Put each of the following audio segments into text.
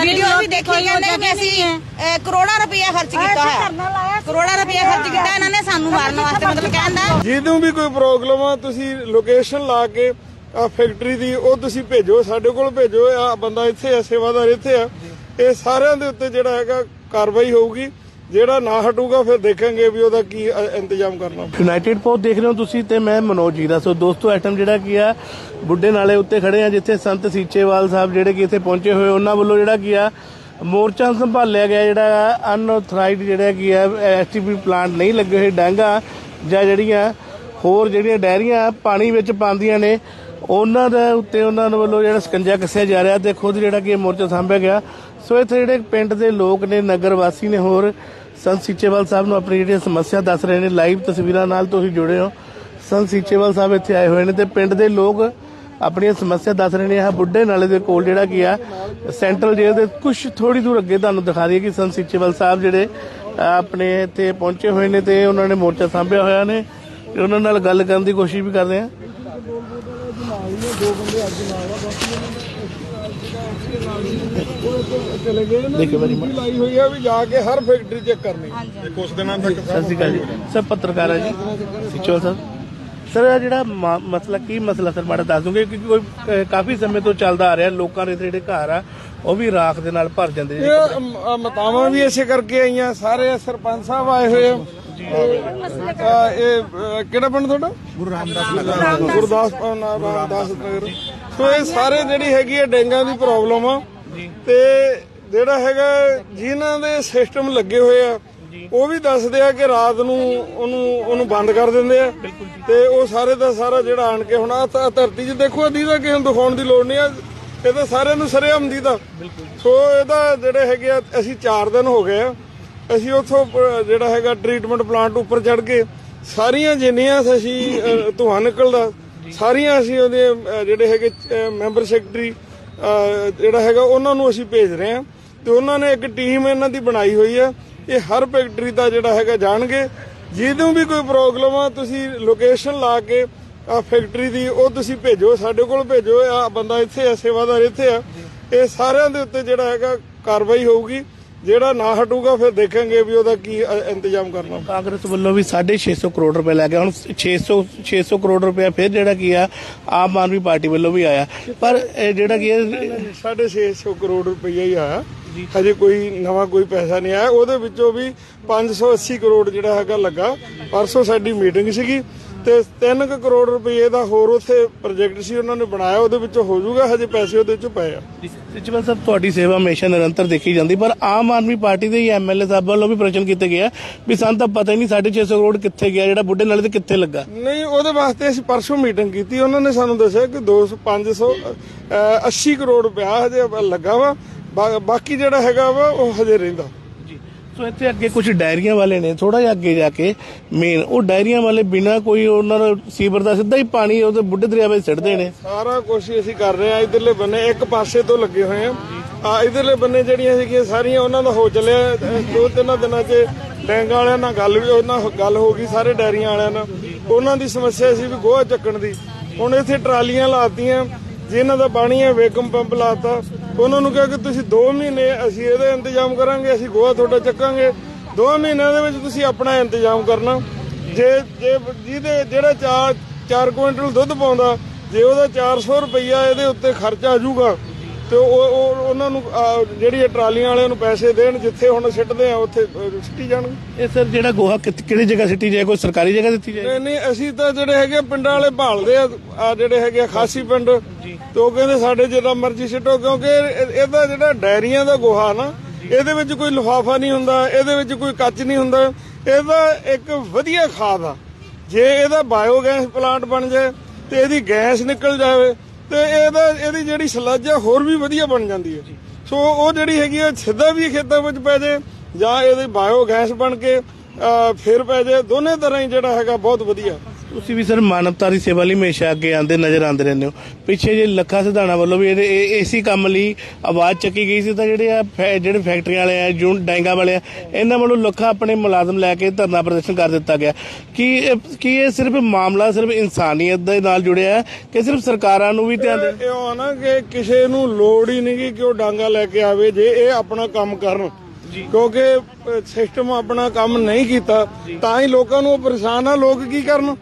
Video ਵੀ ਦੇਖੀ ਕਹਿੰਦੇ ਵੀ ਅਸੀਂ ਅਹ, ਕਰੋੜਾਂ ਰੁਪਇਆ ਖਰਚ ਕੀਤਾ ਹੋਇਆ। ਕਰੋੜਾਂ ਰੁਪਇਆ ਖਰਚ ਕੀਤਾ ਇਹਨਾਂ ਨੇ ਸਾਨੂੰ ਮਾਰਨ ਵਾਸਤੇ ਮਤਲਬ ਕਹਿੰਦਾ ਜਦੋਂ ਵੀ ਕੋਈ ਪ੍ਰੋਬਲਮ ਆ ਤੁਸੀਂ ਲੋਕੇਸ਼ਨ ਲਾ ਕੇ ਆ ਫੈਕਟਰੀ ਦੀ ਉਹ ਤੁਸੀਂ ਭੇਜੋ ਸਾਡੇ ਕੋਲ ਭੇਜੋ। ਆ ਬੰਦਾ ਇੱਥੇ ਆ ਸੇਵਾਦਾਰ ਇੱਥੇ ਆ। ਇਹ ਸਾਰਿਆਂ ਦੇ ਉੱਤੇ ਜਿਹੜਾ ਹੈਗਾ ਕਾਰਵਾਈ ਹੋਊਗੀ। ਜਿਹੜਾ ਨਾ ਹਟੂਗਾ, ਫਿਰ ਦੇਖਾਂਗੇ ਵੀ ਉਹਦਾ ਕੀ ਇੰਤਜ਼ਾਮ ਕਰਨਾ। ਯੂਨਾਈਟਿਡ ਪੋਸਟ ਦੇਖ ਰਹੇ ਹੋ ਤੁਸੀਂ ਤੇ ਮੈਂ ਮਨੋਜ ਜੀਰਾ ਸੋ ਦੋਸਤੋ ਆਈਟਮ ਜਿਹੜਾ ਕੀ ਆ, ਬੁੱਢੇ ਨਾਲੇ ਉੱਤੇ ਖੜੇ ਆ, ਜਿੱਥੇ ਸੰਤ ਸੀਚੇਵਾਲ ਸਾਹਿਬ ਜਿਹੜੇ ਕਿ ਇੱਥੇ ਪਹੁੰਚੇ ਹੋਏ, ਉਹਨਾਂ ਵੱਲੋਂ ਜਿਹੜਾ ਕੀ ਆ, ਮੋਰਚਾ ਸੰਭਾਲਿਆ ਗਿਆ, ਜਿਹੜਾ ਅਨਆਥੋਰਾਈਜ਼ਡ ਜਿਹੜਾ ਕੀ ਆ, ਐਸਟੀਪੀ ਪਲਾਂਟ ਨਹੀਂ ਲੱਗੇ ਹੋਏ, ਡਾਂਗਾ ਜਾਂ ਜਿਹੜੀਆਂ ਹੋਰ ਜਿਹੜੀਆਂ ਡੈਰੀਆਂ ਪਾਣੀ ਵਿੱਚ ਪਾਉਂਦੀਆਂ ਨੇ, ਉਹਨਾਂ ਦੇ ਉੱਤੇ ਉਹਨਾਂ ਵੱਲੋਂ ਜਿਹੜਾ ਸਕੰਜਾ ਕੱਸਿਆ ਜਾ ਰਿਹਾ ਤੇ ਖੁਦ ਜਿਹੜਾ ਕਿ ਮੋਰਚਾ ਸਾਂਭਿਆ ਗਿਆ। ਸੋ ਇੱਥੇ ਜਿਹੜੇ ਪਿੰਡ ਦੇ ਲੋਕ ਨੇ, ਨਗਰ ਵਾਸੀ ਨੇ ਹੋਰ, ਸੰਤ ਸੀਚੇਵਾਲ ਸਾਹਿਬ ਨੂੰ ਆਪਣੀ ਜਿਹੜੀ ਸਮੱਸਿਆ ਦੱਸ ਰਹੇ ਨੇ, ਲਾਈਵ ਤਸਵੀਰਾਂ ਨਾਲ ਤੁਸੀਂ ਜੁੜੇ ਹੋ। ਸੰਤ ਸੀਚੇਵਾਲ ਸਾਹਿਬ ਇੱਥੇ ਆਏ ਹੋਏ ਨੇ ਤੇ ਪਿੰਡ ਦੇ ਲੋਕ ਆਪਣੀਆਂ ਸਮੱਸਿਆ ਦੱਸ ਰਹੇ ਨੇ। ਆਹ ਬੁੱਢੇ ਨਾਲੇ ਦੇ ਕੋਲ ਜਿਹੜਾ ਕੀ ਆ, ਸੈਂਟਰਲ ਜੇਲ੍ਹ ਦੇ ਕੁਝ ਥੋੜੀ ਦੂਰ ਅੱਗੇ ਤੁਹਾਨੂੰ ਦਿਖਾ ਦਈਏ ਕਿ ਸੰਤ ਸੀਚੇਵਾਲ ਸਾਹਿਬ ਜਿਹੜੇ ਆਪਣੇ ਇੱਥੇ ਪਹੁੰਚੇ ਹੋਏ ਨੇ ਤੇ ਉਹਨਾਂ ਨੇ ਮੋਰਚਾ ਸਾਂਭਿਆ ਹੋਇਆ ਨੇ। ਤੇ ਉਹਨਾਂ ਨਾਲ ਗੱਲ ਕਰਨ ਦੀ ਕੋਸ਼ਿਸ਼ ਵੀ ਕਰਦੇ ਆ। ਚਲੇ ਗਏ ਨਾ ਦੇਖੋ ਮੇਰੀ ਮਾਂ। ਲਾਈ ਹੋਈ ਆ ਵੀ ਜਾ ਕੇ ਹਰ ਫੈਕਟਰੀ ਚੈੱਕ ਕਰਨੀ। ਕੁਝ ਦਿਨਾਂ ਤੱਕ ਸਤਿ ਸ਼੍ਰੀ ਅਕਾਲ ਜੀ। ਸਰ ਪੱਤਰਕਾਰ ਹੈ ਜੀ। ਸਿਚੋਲ ਸਾਹਿਬ। ਸਰ ਇਹ ਜਿਹੜਾ ਮਾ- ਮਸਲਾ ਕੀ ਮਸਲਾ ਸਰ? ਮਾੜਾ ਦੱਸ ਦੂੰਗੇ? ਕਿਉਂਕਿ ਕੋਈ ਅਹ, ਕਾਫੀ ਸਮੇਂ ਤੋਂ ਚੱਲਦਾ ਆ ਰਿਹਾ। ਲੋਕਾਂ ਦੇ ਜਿਹੜੇ ਘਰ ਆ ਉਹ ਵੀ ਰਾਖ ਦੇ ਨਾਲ ਭਰ ਜਾਂਦੇ ਜੀ ਇਹ ਅਮ, ਅ, ਮਤਾਵਾਂ ਵੀ ਇਸੇ ਕਰਕੇ ਆਈਆਂ। ਸਾਰੇ ਸਰਪੰਚ ਸਾਹਿਬ ਆਏ ਹੋਏ ਆ। ਅ, ਇਹ ਅ, ਕਿਹੜਾ ਪਿੰਡ ਤੁਹਾਡਾ? ਗੁਰੂ ਰਾਮਦਾਸ ਨਗਰ। ਗੁਰਦਾਸਪੁਰ ਨਾਮ ਰਾਮਦਾਸ ਨਗਰ। ਸੋ ਇਹ ਸਾਰੇ ਜਿਹੜੀ ਹੈਗੀ ਹੈ ਡੇਂਗਾ ਦੀ ਪ੍ਰੋਬਲਮ ਆ। ਤੇ ਜਿਹੜਾ ਹੈਗਾ ਜਿਨ੍ਹਾਂ ਦੇ ਸਿਸਟਮ ਲੱਗੇ ਹੋਏ ਆ ਉਹ ਵੀ ਦੱਸਦੇ ਆ ਕਿ ਰਾਤ ਨੂੰ ਉਹਨੂੰ ਉਹਨੂੰ ਬੰਦ ਕਰ ਦਿੰਦੇ ਆ। ਤੇ ਉਹ ਸਾਰੇ ਦਾ ਸਾਰਾ ਜਿਹੜਾ ਆਣ ਕੇ ਹੁਣ ਆ ਧਰਤੀ 'ਚ ਦੇਖੋ ਦੀਦਾ ਕਿਸੇ ਨੂੰ ਦਿਖਾਉਣ ਦੀ ਲੋੜ ਨਹੀਂ ਆ। ਇਹ ਤਾਂ ਸਾਰਿਆਂ ਨੂੰ ਸਰੇਆਮ ਦੀਦਾ ਸੋ ਇਹਦਾ ਜਿਹੜੇ ਹੈਗੇ ਆ ਅਸੀਂ 4 ਦਿਨ ਹੋ ਗਏ ਆ। ਅਸੀਂ ਉੱਥੋਂ ਜਿਹੜਾ ਹੈਗਾ ਟ੍ਰੀਟਮੈਂਟ ਪਲਾਂਟ ਉੱਪਰ ਚੜ ਕੇ ਸਾਰੀਆਂ ਜਿੰਨੀਆਂ ਅਸੀਂ ਧੂੰਆਂ ਨਿਕਲਦਾ ਸਾਰੀਆਂ ਅਸੀਂ ਉਹਦੇ ਜਿਹੜੇ ਹੈਗੇ ਮੈਂਬਰ ਸੈਕਟਰੀ ਜਿਹੜਾ ਹੈਗਾ, ਉਹਨਾਂ ਨੂੰ ਅਸੀਂ ਭੇਜ ਰਹੇ ਹਾਂ। ਤੇ ਉਹਨਾਂ ਨੇ ਇੱਕ ਟੀਮ ਇਹਨਾਂ ਦੀ ਬਣਾਈ ਹੋਈ ਹੈ। ਇਹ ਹਰ ਫੈਕਟਰੀ ਦਾ ਜਿਹੜਾ ਹੈਗਾ ਜਾਣਗੇ। ਜਦੋਂ ਵੀ ਕੋਈ ਪ੍ਰੋਬਲਮ ਆ, ਤੁਸੀਂ ਲੋਕੇਸ਼ਨ ਲਾ ਕੇ ਆ ਫੈਕਟਰੀ ਦੀ ਉਹ ਤੁਸੀਂ ਭੇਜੋ, ਸਾਡੇ ਕੋਲ ਭੇਜੋ। ਆ ਬੰਦਾ ਇੱਥੇ ਆ, ਸੇਵਾਦਾਰ ਇੱਥੇ ਆ। ਇਹ ਸਾਰਿਆਂ ਦੇ ਉੱਤੇ ਜਿਹੜਾ ਹੈਗਾ ਕਾਰਵਾਈ ਹੋਊਗੀ। ਜਿਹੜਾ ਨਾ ਹਟੂਗਾ ਫਿਰ ਦੇਖਾਂਗੇ ਵੀ ਉਹਦਾ ਕੀ ਅ, ਇੰਤਜ਼ਾਮ ਕਰਨਾ। ਕਾਂਗਰਸ ਵੱਲੋਂ ਵੀ 650 ਕਰੋੜ ਰੁਪਏ ਲੈ ਗਿਆ ਹੁਣ 600 600 ਕਰੋੜ ਰੁਪਏ ਫਿਰ ਜਿਹੜਾ ਕੀ ਆ ਆਮ ਆਦਮੀ ਪਾਰਟੀ ਵੱਲੋਂ ਵੀ ਆਇਆ। ਪਰ ਇਹ ਜਿਹੜਾ ਕੀ ਹੈ ਸਾਢੇ 600 ਕਰੋੜ ਰੁਪਈਆ ਹੀ ਆਇਆ। ਹਜੇ ਕੋਈ ਨਵਾਂ ਕੋਈ ਪੈਸਾ ਨਹੀਂ ਆਇਆ। ਉਹਦੇ ਵਿੱਚੋਂ ਵੀ 580 ਕਰੋੜ ਜਿਹੜਾ ਹੈਗਾ ਲੱਗਾ। ਪਰਸੋਂ ਸਾਡੀ ਮੀਟਿੰਗ ਸੀਗੀ। ਤੇ 3 ਕਰੋੜ ਰੁਪਏ ਦਾ ਹੋਰ ਉੱਥੇ ਪ੍ਰੋਜੈਕਟ ਸੀ ਉਹਨਾਂ ਨੇ ਬਣਾਇਆ ਉਹਦੇ ਵਿੱਚੋਂ ਹੋ ਜਾਊਗਾ ਹਜੇ ਪੈਸੇ ਉਹਦੇ ਵਿੱਚੋਂ ਪਏ ਆ। ਸਿਚਵਲ ਸਾਹਿਬ ਤੁਹਾਡੀ ਸੇਵਾ ਹਮੇਸ਼ਾ ਨਿਰੰਤਰ ਦੇਖੀ ਜਾਂਦੀ ਪਰ ਆਮ ਆਦਮੀ ਪਾਰਟੀ ਦੇ ਹੀ ਐਮਐਲਏ ਸਾਹਿਬ ਵੱਲੋਂ ਵੀ ਪ੍ਰਸ਼ਨ ਕੀਤੇ ਗਏ ਆ ਵੀ ਸਾਨੂੰ ਤਾਂ ਪਤਾ ਹੀ ਨਹੀਂ 650 ਕਰੋੜ ਕਿੱਥੇ ਗਿਆ ਜਿਹੜਾ ਬੁੱਢੇ ਨਾਲੇ ਤੇ ਕਿੱਥੇ ਲੱਗਾ। ਨਹੀਂ ਉਹਦੇ ਵਾਸਤੇ ਅਸੀਂ ਪਰਸੋਂ ਮੀਟਿੰਗ ਕੀਤੀ ਉਹਨਾਂ ਨੇ ਸਾਨੂੰ ਦੱਸਿਆ ਕਿ 200 500 ਅ, 80 ਕਰੋੜ ਰੁਪਇਆ ਹਜੇ ਲੱਗਾ ਵਾ ਬਾਕੀ ਜਿਹੜਾ ਹੈਗਾ ਵਾ ਉਹ ਹਜੇ ਰਹਿੰਦਾ। ਜੀ ਇੱਥੇ ਅੱਗੇ ਕੁਝ ਡਾਇਰੀਆਂ ਵਾਲੇ ਨੇ ਥੋੜਾ ਜਿਹਾ ਅੱਗੇ ਜਾ ਕੇ ਮੇਨ ਉਹ ਡਾਇਰੀਆਂ ਵਾਲੇ ਬਿਨਾ ਕੋਈ ਉਹਨਾਂ ਦਾ ਸੀਵਰ ਦਾ ਸਿੱਧਾ ਹੀ ਪਾਣੀ ਉਹਦੇ ਬੁੱਢੇ ਦਰਿਆ ਵਿੱਚ ਸਿੱਟਦੇ ਨੇ। ਸਾਰਾ ਕੁਝ ਅਸੀਂ ਕਰ ਰਹੇ ਆ ਇਧਰਲੇ ਬੰਨੇ ਇੱਕ ਪਾਸੇ ਤੋਂ ਲੱਗੇ ਹੋਏ ਆ ਆ ਇਧਰਲੇ ਬੰਨੇ ਜਿਹੜੀਆਂ ਸੀਗੀਆਂ ਸਾਰੀਆਂ ਉਹਨਾਂ ਦਾ ਹੋ ਚੱਲਿਆ ਦੋ ਤਿੰਨਾਂ ਦਿਨਾਂ 'ਚ ਡੈਂਗਾ ਵਾਲਿਆਂ ਨਾਲ ਗੱਲ ਵੀ ਉਹਨਾਂ ਨਾਲ ਗੱਲ ਹੋ ਗਈ ਸਾਰੇ ਡਾਇਰੀਆਂ ਵਾਲਿਆਂ ਨਾਲ। ਉਹਨਾਂ ਦੀ ਸਮੱਸਿਆ ਸੀ ਵੀ ਗੋਹਾ ਚੱਕਣ ਦੀ। ਹੁਣ ਇੱਥੇ ਟਰਾਲੀਆਂ ਲਾਤੀਆਂ ਜਿਨ੍ਹਾਂ ਦਾ ਪਾਣੀ ਹੈ ਵੇਕਮ ਪੰਪ ਲਾਤਾ। ਉਹਨਾਂ ਨੂੰ ਕਿਹਾ ਕਿ ਤੁਸੀਂ 2 ਮਹੀਨੇ ਅਸੀਂ ਇਹਦਾ ਇੰਤਜ਼ਾਮ ਕਰਾਂਗੇ, ਅਸੀਂ ਗੋਹਾ ਤੁਹਾਡਾ ਚੱਕਾਂਗੇ। 2 ਮਹੀਨਿਆਂ ਦੇ ਵਿੱਚ ਤੁਸੀਂ ਆਪਣਾ ਇੰਤਜ਼ਾਮ ਕਰਨਾ। ਜੇ ਜੇ ਜਿਹਦੇ, ਜਿਹੜਾ 4 4 ਕੁਇੰਟਲ ਦੁੱਧ ਪਾਉਂਦਾ, ਜੇ ਉਹਦਾ 400 ਰੁਪਈਆ ਇਹਦੇ ਉੱਤੇ ਖਰਚ ਆ ਜਾਊਗਾ। ਤੇ ਉਹ ਉਹ ਉਹਨਾਂ ਨੂੰ ਅਹ, ਜਿਹੜੀ ਇਹ ਟਰਾਲੀਆਂ ਵਾਲਿਆਂ ਨੂੰ ਪੈਸੇ ਦੇਣ ਜਿੱਥੇ ਹੁਣ ਸਿੱਟਦੇ ਆ ਉੱਥੇ ਅਹ, ਸਿੱਟੀ ਜਾਣਗੇ। ਇਹ ਸਰ ਜਿਹੜਾ ਗੋਹਾ ਕਿਹੜੀ ਜਗ੍ਹਾ ਸਿੱਟੀ ਜਾਏ ਕੋਈ ਸਰਕਾਰੀ ਜਗ੍ਹਾ ਦਿੱਤੀ ਜਾਏ? ਨਹੀਂ ਨਹੀਂ ਅਸੀਂ ਤਾਂ ਜਿਹੜੇ ਹੈਗੇ ਪਿੰਡਾਂ ਵਾਲੇ ਭਾਲਦੇ ਆ ਆ ਜਿਹੜੇ ਹੈਗੇ ਆ ਖਾਸੀ ਪਿੰਡ। ਤੇ ਉਹ ਕਹਿੰਦੇ ਸਾਡੇ ਜਿੱਦਾਂ ਮਰਜ਼ੀ ਸਿੱਟੋ ਕਿਉਂਕਿ ਇਹ- ਇਹਦਾ ਜਿਹੜਾ ਡਾਇਰੀਆਂ ਦਾ ਗੋਹਾ ਨਾ ਇਹਦੇ ਵਿੱਚ ਕੋਈ ਲਿਫਾਫਾ ਨਹੀਂ ਹੁੰਦਾ ਇਹਦੇ ਵਿੱਚ ਕੋਈ ਕੱਚ ਨਹੀਂ ਹੁੰਦਾ। ਇਹਦਾ ਇੱਕ ਵਧੀਆ ਖਾਦ ਆ। ਜੇ ਇਹਦਾ ਬਾਇਓਗੈਸ ਪਲਾਂਟ ਬਣ ਜਾਏ ਤੇ ਇਹਦੀ ਗੈਸ ਨਿਕਲ ਜਾਵੇ ਤੇ ਇਹਦਾ ਇਹਦੀ ਜਿਹੜੀ ਸਲੱਜ ਆ ਹੋਰ ਵੀ ਵਧੀਆ ਬਣ ਜਾਂਦੀ ਹੈ। ਸੋ ਉਹ ਜਿਹੜੀ ਹੈਗੀ ਆ, ਸਿੱਧਾ ਵੀ ਖੇਤਾਂ ਵਿੱਚ ਪੈ ਜਾਏ ਜਾਂ ਇਹਦੇ ਬਾਇਓ ਗੈਸ ਬਣ ਕੇ ਫਿਰ ਪੈ ਜਾਏ ਦੋਨੇ ਤਰ੍ਹਾਂ ਹੀ ਜਿਹੜਾ ਹੈਗਾ ਬਹੁਤ ਵਧੀਆ। ਤੁਸੀਂ ਵੀ ਸਰ ਮਾਨਵਤਾ ਦੀ ਸੇਵਾ ਲਈ ਹਮੇਸ਼ਾ ਅੱਗੇ ਆਂਦੇ ਨਜ਼ਰ ਆਉਂਦੇ ਰਹਿੰਦੇ ਹੋ। ਪਿੱਛੇ ਜੇ ਲੱਖਾ ਸਿਧਾਣਾ ਵੱਲੋਂ ਵੀ ਇਹ ਇਸੇ ਕੰਮ ਲਈ ਆਵਾਜ਼ ਚੱਕੀ ਗਈ ਸੀ ਤਾਂ ਜਿਹੜੇ ਆ ਜਿਹੜੇ ਫੈਕਟਰੀਆਂ ਵਾਲੇ ਆ ਜੂਨ ਡੈਂਗਾ ਵਾਲੇ ਆ ਇਹਨਾਂ ਵੱਲੋਂ ਲੱਖਾਂ ਆਪਣੇ ਮੁਲਾਜ਼ਮ ਲੈ ਕੇ ਧਰਨਾ ਪ੍ਰਦਰਸ਼ਨ ਕਰ ਦਿੱਤਾ ਗਿਆ। ਕੀ ਕੀ ਇਹ ਸਿਰਫ ਮਾਮਲਾ ਸਿਰਫ ਇਨਸਾਨੀਅਤ ਦੇ ਨਾਲ ਜੁੜਿਆ ਹੈ ਕਿ ਸਿਰਫ ਸਰਕਾਰਾਂ ਨੂੰ ਵੀ ਧਿਆਨ ਦੇ ਇਹ ਨਾ ਕਿ ਕਿਸੇ ਨੂੰ ਲੋੜ ਹੀ ਨਹੀਂ ਕਿ ਉਹ ਡਾਂਗਾ ਲੈ ਕੇ ਆਵੇ ਜੇ ਇਹ ਆਪਣਾ ਕੰਮ ਕਰਨ। ਕਿਉਂਕਿ ਸਿਸਟਮ ਆਪਣਾ ਕੰਮ ਨਹੀਂ ਕੀਤਾ ਤਾਂ ਹੀ ਲੋਕਾਂ ਨੂੰ ਪਰੇਸ਼ਾਨ ਆ। ਲੋਕ ਕੀ ਕਰਨ?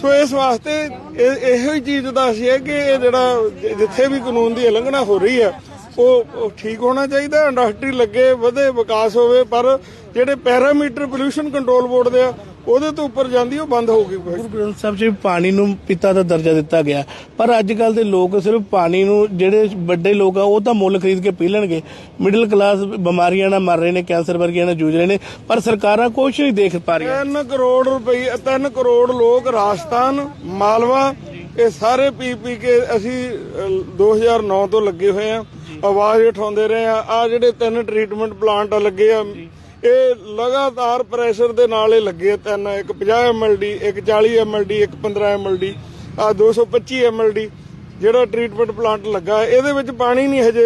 ਸੋ ਇਸ ਵਾਸਤੇ ਇਹ- ਇਹੋ ਹੀ ਚੀਜ਼ ਦਾ ਅਸੀਂ ਹੈ ਕਿ ਇਹ ਜਿਹੜਾ ਜਿੱਥੇ ਵੀ ਕਾਨੂੰਨ ਦੀ ਉਲੰਘਣਾ ਹੋ ਰਹੀ ਹੈ ਉਹ ਠੀਕ ਹੋਣਾ ਚਾਹੀਦਾ ਇੰਡਸਟਰੀ ਲੱਗੇ ਵਧੇ ਵਿਕਾਸ ਹੋਵੇ ਪਰ ਜਿਹੜੇ ਪੈਰਾਮੀਟਰ ਪੋਲੂਸ਼ਨ ਕੰਟਰੋਲ ਬੋਰਡ ਦੇ ਆ ਉਹਦੇ ਤੋਂ ਉੱਪਰ ਜਾਂਦੀ ਉਹ ਬੰਦ ਹੋਊਗੀ। ਗੁਰੂ ਗ੍ਰੰਥ ਸਾਹਿਬ ਵੀ ਪਾਣੀ ਨੂੰ ਪਿਤਾ ਦਾ ਦਰਜਾ ਦਿੱਤਾ ਗਿਆ। ਪਰ ਅੱਜ ਕੱਲ ਦੇ ਲੋਕ ਸਿਰਫ ਪਾਣੀ ਨੂੰ ਜਿਹੜੇ ਵੱਡੇ ਲੋਕ ਆ ਉਹ ਤਾਂ ਮੁੱਲ ਖਰੀਦ ਕੇ ਪੀ ਲੈਣਗੇ। ਮਿਡਲ ਕਲਾਸ ਬਿਮਾਰੀਆਂ ਨਾਲ ਮਰ ਰਹੇ ਨੇ ਕੈਂਸਰ ਵਰਗੀਆਂ ਨਾਲ ਜੂਝ ਰਹੇ ਨੇ ਪਰ ਸਰਕਾਰਾਂ ਕੁਝ ਨਹੀਂ ਦੇਖ ਪਾ ਰਹੀਆਂ। 3 ਕਰੋੜ ਰੁਪਏ 3 ਕਰੋੜ ਲੋਕ ਰਾਜਸਥਾਨ ਮਾਲਵਾ ਇਹ ਸਾਰੇ ਪੀ ਪੀ ਕੇ ਅਸੀਂ ਅਹ, 2009 ਤੋਂ ਲੱਗੇ ਹੋਏ ਆ। ਆਵਾਜ਼ ਉਠਾਉਂਦੇ ਰਹੇ ਆ। ਆ ਜਿਹੜੇ ਤਿੰਨ ਟ੍ਰੀਟਮੈਂਟ ਪਲਾਂਟ ਲੱਗੇ ਆ ਇਹ ਲਗਾਤਾਰ ਪ੍ਰੈਸ਼ਰ ਦੇ ਨਾਲ ਇਹ ਲੱਗੇ ਆ ਤਿੰਨ। ਇੱਕ 50 ਐਮਐਲਡੀ ਇੱਕ 40 ਐਮਐਲਡੀ ਇੱਕ 15 ਐਮਐਲਡੀ ਆ 225 ਐਮਐਲਡੀ ਜਿਹੜਾ ਟ੍ਰੀਟਮੈਂਟ ਪਲਾਂਟ ਲੱਗਾ ਇਹਦੇ ਵਿੱਚ ਪਾਣੀ ਨਹੀਂ ਹਜੇ